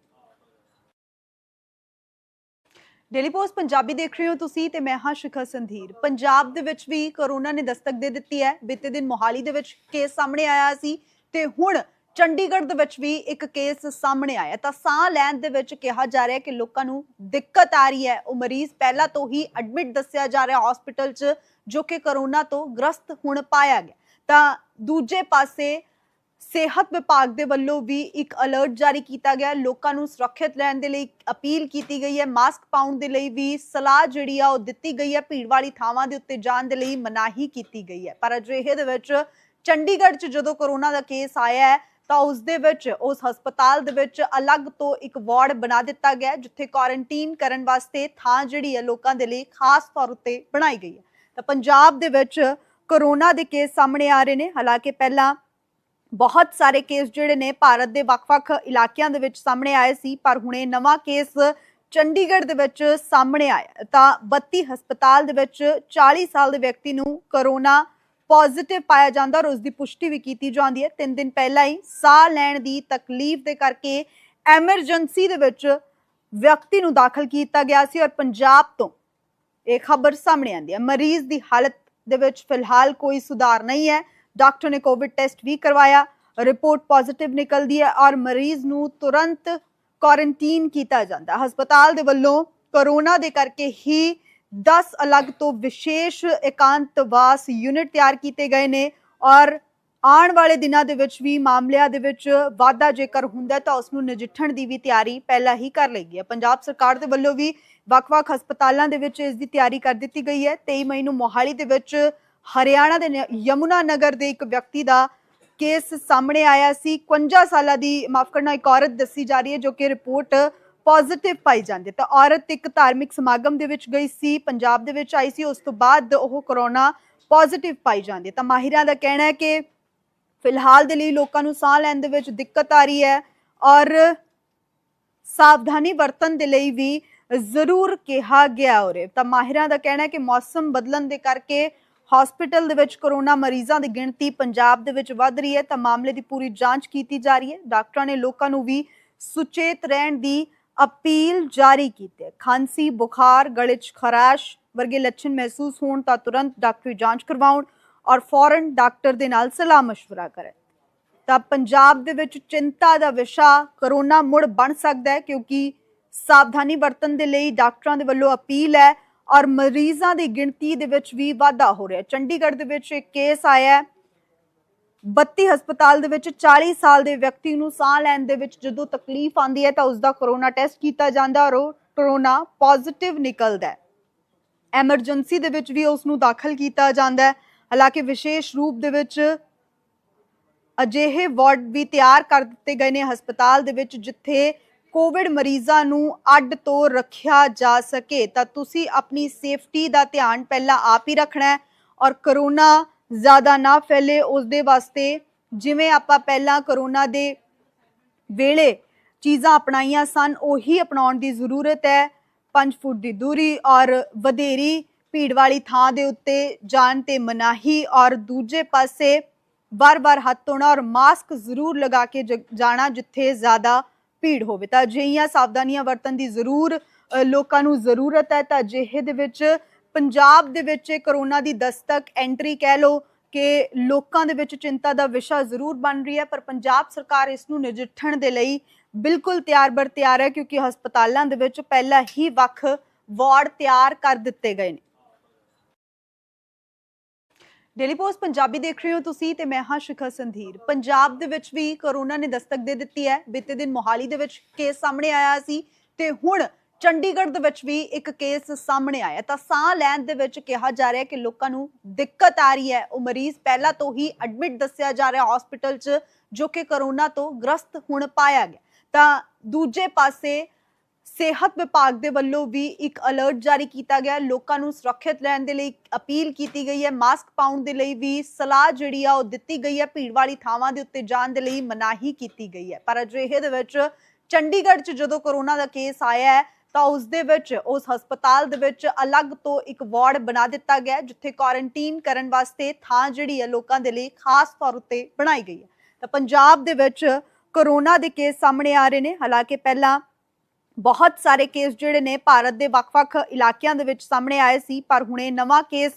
ਡੇਲੀ ਪੋਸਟ ਪੰਜਾਬੀ ਦੇਖ ਰਹੇ ਹੋ ਤੁਸੀਂ ਤੇ ਮੈਂ ਹਾਂ ਸ਼ਿਖਾ ਸੰਧੀਰ। ਪੰਜਾਬ ਦੇ ਵਿੱਚ ਵੀ ਕਰੋਨਾ ਨੇ ਦਸਤਕ ਦੇ ਦਿੱਤੀ ਹੈ। ਬੀਤੇ ਦਿਨ ਮੋਹਾਲੀ ਦੇ ਵਿੱਚ ਕੇਸ ਸਾਹਮਣੇ ਆਇਆ ਸੀ ਤੇ ਹੁਣ ਚੰਡੀਗੜ੍ਹ ਦੇ ਵਿੱਚ ਵੀ ਇੱਕ ਕੇਸ ਸਾਹਮਣੇ ਆਇਆ ਤਾਂ ਸਾਹ ਲੈਣ ਦੇ ਵਿੱਚ ਕਿਹਾ ਜਾ ਰਿਹਾ ਕਿ ਲੋਕਾਂ ਨੂੰ ਦਿੱਕਤ ਆ ਰਹੀ ਹੈ। ਉਹ ਮਰੀਜ਼ ਪਹਿਲਾਂ ਤੋਂ ਹੀ ਐਡਮਿਟ ਦੱਸਿਆ ਜਾ ਰਿਹਾ ਹਸਪੀਟਲ 'ਚ, ਜੋ ਕਿ ਕਰੋਨਾ ਤੋਂ ਗ੍ਰਸਤ ਹੁਣ ਪਾਇਆ ਗਿਆ ਤਾਂ ਦੂਜੇ ਪਾਸੇ ਸਿਹਤ ਵਿਭਾਗ ਦੇ ਵੱਲੋਂ ਵੀ ਇੱਕ ਅਲਰਟ ਜਾਰੀ ਕੀਤਾ ਗਿਆ ਲੋਕਾਂ ਨੂੰ ਸੁਰੱਖਿਅਤ ਰਹਿਣ ਦੇ ਲਈ ਅਪੀਲ ਕੀਤੀ ਗਈ ਹੈ। ਮਾਸਕ ਪਾਉਣ ਦੇ ਲਈ ਵੀ ਸਲਾਹ ਜਿਹੜੀ ਆ ਉਹ ਦਿੱਤੀ ਗਈ ਹੈ। ਭੀੜ ਵਾਲੀ ਥਾਵਾਂ ਦੇ ਉੱਤੇ ਜਾਣ ਦੇ ਲਈ ਮਨਾਹੀ ਕੀਤੀ ਗਈ ਹੈ। ਪਰ ਅਜਿਹੇ ਦੇ ਵਿੱਚ ਚੰਡੀਗੜ੍ਹ 'ਚ ਜਦੋਂ ਕਰੋਨਾ ਦਾ ਕੇਸ ਆਇਆ ਹੈ ਤਾਂ ਉਸ ਦੇ ਵਿੱਚ, ਉਸ ਹਸਪਤਾਲ ਦੇ ਵਿੱਚ ਅਲੱਗ ਤੋਂ ਇੱਕ ਵਾਰਡ ਬਣਾ ਦਿੱਤਾ ਗਿਆ ਜਿੱਥੇ ਕੁਆਰੰਟਾਈਨ ਕਰਨ ਵਾਸਤੇ ਥਾਂ ਜਿਹੜੀ ਹੈ ਲੋਕਾਂ ਦੇ ਲਈ ਖਾਸ ਤੌਰ ਉੱਤੇ ਬਣਾਈ ਗਈ ਹੈ। ਤਾਂ ਪੰਜਾਬ ਦੇ ਵਿੱਚ ਕਰੋਨਾ ਦੇ ਕੇਸ ਸਾਹਮਣੇ ਆ ਰਹੇ ਨੇ। ਹਾਲਾਂਕਿ ਪਹਿਲਾਂ ਬਹੁਤ ਸਾਰੇ ਕੇਸ ਜਿਹੜੇ ਨੇ ਭਾਰਤ ਦੇ ਵੱਖ-ਵੱਖ ਇਲਾਕਿਆਂ ਦੇ ਵਿੱਚ ਸਾਹਮਣੇ ਆਏ ਸੀ, ਪਰ ਹੁਣ ਇਹ ਨਵਾਂ ਕੇਸ ਚੰਡੀਗੜ੍ਹ ਦੇ ਵਿੱਚ ਸਾਹਮਣੇ ਆਇਆ ਤਾਂ 32 ਹਸਪਤਾਲ ਦੇ ਵਿੱਚ 40 ਸਾਲ ਦੇ ਵਿਅਕਤੀ ਨੂੰ ਕਰੋਨਾ ਪੋਜ਼ਿਟਿਵ ਪਾਇਆ ਜਾਂਦਾ ਔਰ ਉਸ ਦੀ ਪੁਸ਼ਟੀ ਵੀ ਕੀਤੀ ਜਾਂਦੀ ਹੈ। ਤਿੰਨ ਦਿਨ ਪਹਿਲਾਂ ਹੀ ਸਾਹ ਲੈਣ ਦੀ ਤਕਲੀਫ ਦੇ ਕਰਕੇ ਐਮਰਜੈਂਸੀ ਦੇ ਵਿੱਚ ਵਿਅਕਤੀ ਨੂੰ ਦਾਖਲ ਕੀਤਾ ਗਿਆ ਸੀ ਔਰ ਪੰਜਾਬ ਤੋਂ ਇਹ ਖਬਰ ਸਾਹਮਣੇ ਆਂਦੀ ਹੈ। ਮਰੀਜ਼ ਦੀ ਹਾਲਤ ਦੇ ਵਿੱਚ ਫਿਲਹਾਲ ਕੋਈ ਸੁਧਾਰ ਨਹੀਂ ਹੈ। ਡਾਕਟਰ ਨੇ ਕੋਵਿਡ ਟੈਸਟ ਵੀ ਕਰਵਾਇਆ, ਰਿਪੋਰਟ ਪੋਜ਼ਿਟਿਵ ਨਿਕਲਦੀ ਹੈ ਔਰ ਮਰੀਜ਼ ਨੂੰ ਤੁਰੰਤ ਕੁਆਰੰਟਾਈਨ ਕੀਤਾ ਜਾਂਦਾ। ਹਸਪਤਾਲ ਦੇ ਵੱਲੋਂ ਕਰੋਨਾ ਦੇ ਕਰਕੇ ਹੀ 10 ਅਲੱਗ ਤੋਂ ਵਿਸ਼ੇਸ਼ ਇਕਾਂਤਵਾਸ ਯੂਨਿਟ ਤਿਆਰ ਕੀਤੇ ਗਏ ਨੇ ਔਰ ਆਉਣ ਵਾਲੇ ਦਿਨਾਂ ਦੇ ਵਿੱਚ ਵੀ ਮਾਮਲਿਆਂ ਦੇ ਵਿੱਚ ਵਾਧਾ ਜੇਕਰ ਹੁੰਦਾ ਤਾਂ ਉਸ ਨੂੰ ਨਜਿੱਠਣ ਦੀ ਵੀ ਤਿਆਰੀ ਪਹਿਲਾਂ ਹੀ ਕਰ ਲਈ ਗਈ ਹੈ। ਪੰਜਾਬ ਸਰਕਾਰ ਦੇ ਵੱਲੋਂ ਵੀ ਵੱਖ-ਵੱਖ ਹਸਪਤਾਲਾਂ ਦੇ ਵਿੱਚ ਇਸ ਦੀ ਤਿਆਰੀ ਕਰ ਦਿੱਤੀ ਗਈ ਹੈ। 23 ਮਈ ਨੂੰ ਮੋਹਾਲੀ ਦੇ ਵਿੱਚ ਹਰਿਆਣਾ ਦੇ ਯਮੁਨਾ ਨਗਰ ਦੇ ਇੱਕ ਵਿਅਕਤੀ ਦਾ ਕੇਸ ਸਾਹਮਣੇ ਆਇਆ ਸੀ। 51 ਸਾਲਾਂ ਦੀ, ਮਾਫ ਕਰਨਾ, ਇੱਕ ਔਰਤ ਦੱਸੀ ਜਾ ਰਹੀ ਹੈ ਜੋ ਕਿ ਰਿਪੋਰਟ ਪੋਜ਼ਿਟਿਵ ਪਾਈ ਜਾਂਦੀ ਤਾਂ ਔਰਤ ਇੱਕ ਧਾਰਮਿਕ ਸਮਾਗਮ ਦੇ ਵਿੱਚ ਗਈ ਸੀ, ਪੰਜਾਬ ਦੇ ਵਿੱਚ ਆਈ ਸੀ, ਉਸ ਤੋਂ ਬਾਅਦ ਉਹ ਕਰੋਨਾ ਪੋਜ਼ਿਟਿਵ ਪਾਈ ਜਾਂਦੀ ਤਾਂ ਮਾਹਿਰਾਂ ਦਾ ਕਹਿਣਾ ਹੈ ਕਿ ਫਿਲਹਾਲ ਦੇ ਲਈ ਲੋਕਾਂ ਨੂੰ ਸਾਹ ਲੈਣ ਦੇ ਵਿੱਚ ਦਿੱਕਤ ਆ ਰਹੀ ਹੈ ਔਰ ਸਾਵਧਾਨੀ ਵਰਤਣ ਦੇ ਲਈ ਵੀ ਜ਼ਰੂਰ ਕਿਹਾ ਗਿਆ ਉਰੇ। ਤਾਂ ਮਾਹਿਰਾਂ ਦਾ ਕਹਿਣਾ ਹੈ ਕਿ ਮੌਸਮ ਬਦਲਣ ਦੇ ਕਰਕੇ ਹਸਪੀਟਲ ਦੇ ਵਿੱਚ ਕਰੋਨਾ ਮਰੀਜ਼ਾਂ ਦੀ ਗਿਣਤੀ ਪੰਜਾਬ ਦੇ ਵਿੱਚ ਵੱਧ ਰਹੀ ਹੈ। ਤਾਂ ਮਾਮਲੇ ਦੀ ਪੂਰੀ ਜਾਂਚ ਕੀਤੀ ਜਾ ਰਹੀ ਹੈ। ਡਾਕਟਰਾਂ ਨੇ ਲੋਕਾਂ ਨੂੰ ਵੀ ਸੁਚੇਤ ਰਹਿਣ ਦੀ ਅਪੀਲ ਜਾਰੀ ਕੀਤੀ ਹੈ। ਖਾਂਸੀ, ਬੁਖਾਰ, ਗਲੇ 'ਚ ਖਰਾਸ਼ ਵਰਗੇ ਲੱਛਣ ਮਹਿਸੂਸ ਹੋਣ ਤਾਂ ਤੁਰੰਤ ਡਾਕਟਰੀ ਜਾਂਚ ਕਰਵਾਉਣ ਔਰ ਫੌਰਨ ਡਾਕਟਰ ਦੇ ਨਾਲ ਸਲਾਹ مشਵਰਾ ਕਰੇ ਤਾਂ ਪੰਜਾਬ ਦੇ ਵਿੱਚ ਚਿੰਤਾ ਦਾ ਵਿਸ਼ਾ ਕਰੋਨਾ ਮੁੜ ਬਣ ਸਕਦਾ ਹੈ ਕਿਉਂਕਿ ਸਾਵਧਾਨੀ ਵਰਤਣ ਦੇ ਲਈ ਡਾਕਟਰਾਂ ਦੇ ਵੱਲੋਂ ਅਪੀਲ ਹੈ ਔਰ ਮਰੀਜ਼ਾਂ ਦੀ ਗਿਣਤੀ ਦੇ ਵਿੱਚ ਵੀ ਵਾਧਾ ਹੋ ਰਿਹਾ ਚੰਡੀਗੜ੍ਹ ਦੇ ਵਿੱਚ ਇੱਕ ਕੇਸ ਆਇਆ ਹੈ 32 ਹਸਪਤਾਲ ਦੇ ਵਿੱਚ 40 ਸਾਲ ਦੇ ਵਿਅਕਤੀ ਨੂੰ ਸਾਹ ਲੈਣ ਦੇ ਵਿੱਚ ਜਦੋਂ ਤਕਲੀਫ ਆਉਂਦੀ ਹੈ ਤਾਂ ਉਸ ਦਾ ਕਰੋਨਾ ਟੈਸਟ ਕੀਤਾ ਜਾਂਦਾ ਔਰ ਉਹ ਕਰੋਨਾ ਪੋਜ਼ਿਟਿਵ ਨਿਕਲਦਾ ਹੈ। ਐਮਰਜੈਂਸੀ ਦੇ ਵਿੱਚ ਵੀ ਉਸ ਨੂੰ ਦਾਖਲ ਕੀਤਾ ਜਾਂਦਾ ਹੈ। ਹਾਲਾਂਕਿ ਵਿਸ਼ੇਸ਼ ਰੂਪ ਦੇ ਵਿੱਚ ਅਜਿਹੇ ਵਾਰਡ ਵੀ ਤਿਆਰ ਕਰ ਦਿੱਤੇ ਗਏ ਨੇ ਹਸਪਤਾਲ ਦੇ ਵਿੱਚ ਜਿੱਥੇ ਕੋਵਿਡ ਮਰੀਜ਼ਾਂ ਨੂੰ ਅੱਡ ਤੋਂ ਰੱਖਿਆ ਜਾ ਸਕੇ। ਤਾਂ ਤੁਸੀਂ ਆਪਣੀ ਸੇਫਟੀ ਦਾ ਧਿਆਨ ਪਹਿਲਾਂ ਆਪ ਹੀ ਰੱਖਣਾ ਹੈ ਔਰ ਕਰੋਨਾ ਜ਼ਿਆਦਾ ਨਾ ਫੈਲੇ ਉਸ ਦੇ ਵਾਸਤੇ, ਜਿਵੇਂ ਆਪਾਂ ਪਹਿਲਾਂ ਕਰੋਨਾ ਦੇ ਵੇਲੇ ਚੀਜ਼ਾਂ ਅਪਣਾਈਆਂ ਸਨ, ਉਹੀ ਅਪਣਾਉਣ ਦੀ ਜ਼ਰੂਰਤ ਹੈ। 5 ਫੁੱਟ ਦੀ ਦੂਰੀ ਔਰ ਵਧੇਰੀ ਭੀੜ ਵਾਲੀ ਥਾਂ ਦੇ ਉੱਤੇ ਜਾਣ ਤੇ ਮਨਾਹੀ ਔਰ ਦੂਜੇ ਪਾਸੇ ਵਾਰ-ਵਾਰ ਹੱਥ ਧੋਣਾ ਔਰ ਮਾਸਕ ਜ਼ਰੂਰ ਲਗਾ ਕੇ ਜ- ਜਾਣਾ ਜਿੱਥੇ ਜ਼ਿਆਦਾ ਭੀੜ ਹੋਵੇ। ਤਾਂ ਅਜਿਹੀਆਂ ਸਾਵਧਾਨੀਆਂ ਵਰਤਣ ਦੀ ਜ਼ਰੂਰ ਲੋਕਾਂ ਨੂੰ ਜ਼ਰੂਰਤ ਹੈ। ਤਾਂ ਅਜਿਹੇ ਦੇ ਵਿੱਚ ਪੰਜਾਬ ਦੇ ਵਿੱਚ ਇਹ ਕਰੋਨਾ ਦੀ ਦਸਤਕ ਐਂਟਰੀ ਕਹਿ ਲਓ ਕਿ ਲੋਕਾਂ ਦੇ ਵਿੱਚ ਚਿੰਤਾ ਦਾ ਵਿਸ਼ਾ ਜ਼ਰੂਰ ਬਣ ਰਹੀ ਹੈ, ਪਰ ਪੰਜਾਬ ਸਰਕਾਰ ਇਸ ਨੂੰ ਨਜਿੱਠਣ ਦੇ ਲਈ ਬਿਲਕੁਲ ਤਿਆਰ ਬਰ ਤਿਆਰ ਹੈ, ਕਿਉਂਕਿ ਹਸਪਤਾਲਾਂ ਦੇ ਵਿੱਚ ਪਹਿਲਾਂ ਹੀ ਵੱਖ ਵਾਰਡ ਤਿਆਰ ਕਰ ਦਿੱਤੇ ਗਏ ਨੇ। ਡੇਲੀ ਪੋਸਟ ਪੰਜਾਬੀ ਦੇਖ ਰਹੇ ਹੋ ਤੁਸੀਂ ਤੇ ਮੈਂ ਹਾਂ ਸ਼ਿਖਾ ਸੰਧੀਰ। ਪੰਜਾਬ ਦੇ ਵਿੱਚ ਵੀ ਕਰੋਨਾ ਨੇ ਦਸਤਕ ਦੇ ਦਿੱਤੀ ਹੈ। ਬੀਤੇ ਦਿਨ ਮੋਹਾਲੀ ਦੇ ਵਿੱਚ ਕੇਸ ਸਾਹਮਣੇ ਆਇਆ ਸੀ ਤੇ ਹੁਣ ਚੰਡੀਗੜ੍ਹ ਦੇ ਵਿੱਚ ਵੀ ਇੱਕ ਕੇਸ ਸਾਹਮਣੇ ਆਇਆ ਤਾਂ ਸਾਹ ਲੈਣ ਦੇ ਵਿੱਚ ਕਿਹਾ ਜਾ ਰਿਹਾ ਕਿ ਲੋਕਾਂ ਨੂੰ ਦਿੱਕਤ ਆ ਰਹੀ ਹੈ। ਉਹ ਮਰੀਜ਼ ਪਹਿਲਾਂ ਤੋਂ ਹੀ ਐਡਮਿਟ ਦੱਸਿਆ ਜਾ ਰਿਹਾ ਹਸਪੀਟਲ 'ਚ, ਜੋ ਕਿ ਕਰੋਨਾ ਤੋਂ ਗ੍ਰਸਤ ਹੁਣ ਪਾਇਆ ਗਿਆ ਤਾਂ ਦੂਜੇ ਪਾਸੇ ਸਿਹਤ ਵਿਭਾਗ ਦੇ ਵੱਲੋਂ ਵੀ ਇੱਕ ਅਲਰਟ ਜਾਰੀ ਕੀਤਾ ਗਿਆ ਲੋਕਾਂ ਨੂੰ ਸੁਰੱਖਿਅਤ ਰਹਿਣ ਦੇ ਲਈ ਅਪੀਲ ਕੀਤੀ ਗਈ ਹੈ। ਮਾਸਕ ਪਾਉਣ ਦੇ ਲਈ ਵੀ ਸਲਾਹ ਜਿਹੜੀ ਆ ਉਹ ਦਿੱਤੀ ਗਈ ਹੈ। ਭੀੜ ਵਾਲੀ ਥਾਵਾਂ ਦੇ ਉੱਤੇ ਜਾਣ ਦੇ ਲਈ ਮਨਾਹੀ ਕੀਤੀ ਗਈ ਹੈ। ਪਰ ਅਜਿਹੇ ਦੇ ਵਿੱਚ ਚੰਡੀਗੜ੍ਹ 'ਚ ਜਦੋਂ ਕਰੋਨਾ ਦਾ ਕੇਸ ਆਇਆ ਹੈ ਤਾਂ ਉਸ ਦੇ ਵਿੱਚ, ਉਸ ਹਸਪਤਾਲ ਦੇ ਵਿੱਚ ਅਲੱਗ ਤੋਂ ਇੱਕ ਵਾਰਡ ਬਣਾ ਦਿੱਤਾ ਗਿਆ ਜਿੱਥੇ ਕੁਆਰੰਟਾਈਨ ਕਰਨ ਵਾਸਤੇ ਥਾਂ ਜਿਹੜੀ ਹੈ ਲੋਕਾਂ ਦੇ ਲਈ ਖਾਸ ਤੌਰ ਉੱਤੇ ਬਣਾਈ ਗਈ ਹੈ। ਤਾਂ ਪੰਜਾਬ ਦੇ ਵਿੱਚ ਕਰੋਨਾ ਦੇ ਕੇਸ ਸਾਹਮਣੇ ਆ ਰਹੇ ਨੇ। ਹਾਲਾਂਕਿ ਪਹਿਲਾਂ ਬਹੁਤ ਸਾਰੇ ਕੇਸ ਜਿਹੜੇ ਨੇ ਭਾਰਤ ਦੇ ਵੱਖ-ਵੱਖ ਇਲਾਕਿਆਂ ਦੇ ਵਿੱਚ ਸਾਹਮਣੇ ਆਏ ਸੀ, ਪਰ ਹੁਣੇ ਨਵਾਂ ਕੇਸ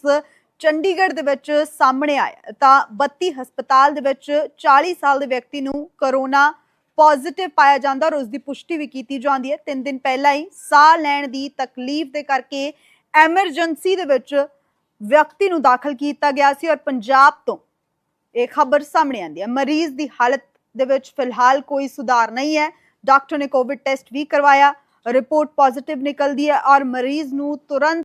ਚੰਡੀਗੜ੍ਹ ਦੇ ਵਿੱਚ ਸਾਹਮਣੇ ਆਇਆ ਤਾਂ 32 ਹਸਪਤਾਲ ਦੇ ਵਿੱਚ 40 ਸਾਲ ਦੇ ਵਿਅਕਤੀ ਨੂੰ ਕਰੋਨਾ ਪੋਜ਼ਿਟਿਵ ਪਾਇਆ ਜਾਂਦਾ ਔਰ ਉਸ ਦੀ ਪੁਸ਼ਟੀ ਵੀ ਕੀਤੀ ਜਾਂਦੀ ਹੈ। ਤਿੰਨ ਦਿਨ ਪਹਿਲਾਂ ਹੀ ਸਾਹ ਲੈਣ ਦੀ ਤਕਲੀਫ ਦੇ ਕਰਕੇ ਐਮਰਜੈਂਸੀ ਦੇ ਵਿੱਚ ਵਿਅਕਤੀ ਨੂੰ ਦਾਖਲ ਕੀਤਾ ਗਿਆ ਸੀ ਔਰ ਪੰਜਾਬ ਤੋਂ ਇਹ ਖਬਰ ਸਾਹਮਣੇ ਆਂਦੀ ਹੈ। ਮਰੀਜ਼ ਦੀ ਹਾਲਤ ਦੇ ਵਿੱਚ ਫਿਲਹਾਲ ਕੋਈ ਸੁਧਾਰ ਨਹੀਂ ਹੈ। ਡਾਕਟਰ ਨੇ ਕੋਵਿਡ ਟੈਸਟ ਵੀ ਕਰਵਾਇਆ। ਰਿਪੋਰਟ ਪੋਜ਼ਿਟਿਵ ਨਿਕਲਦੀ ਹੈ ਔਰ ਮਰੀਜ਼ ਨੂੰ ਤੁਰੰਤ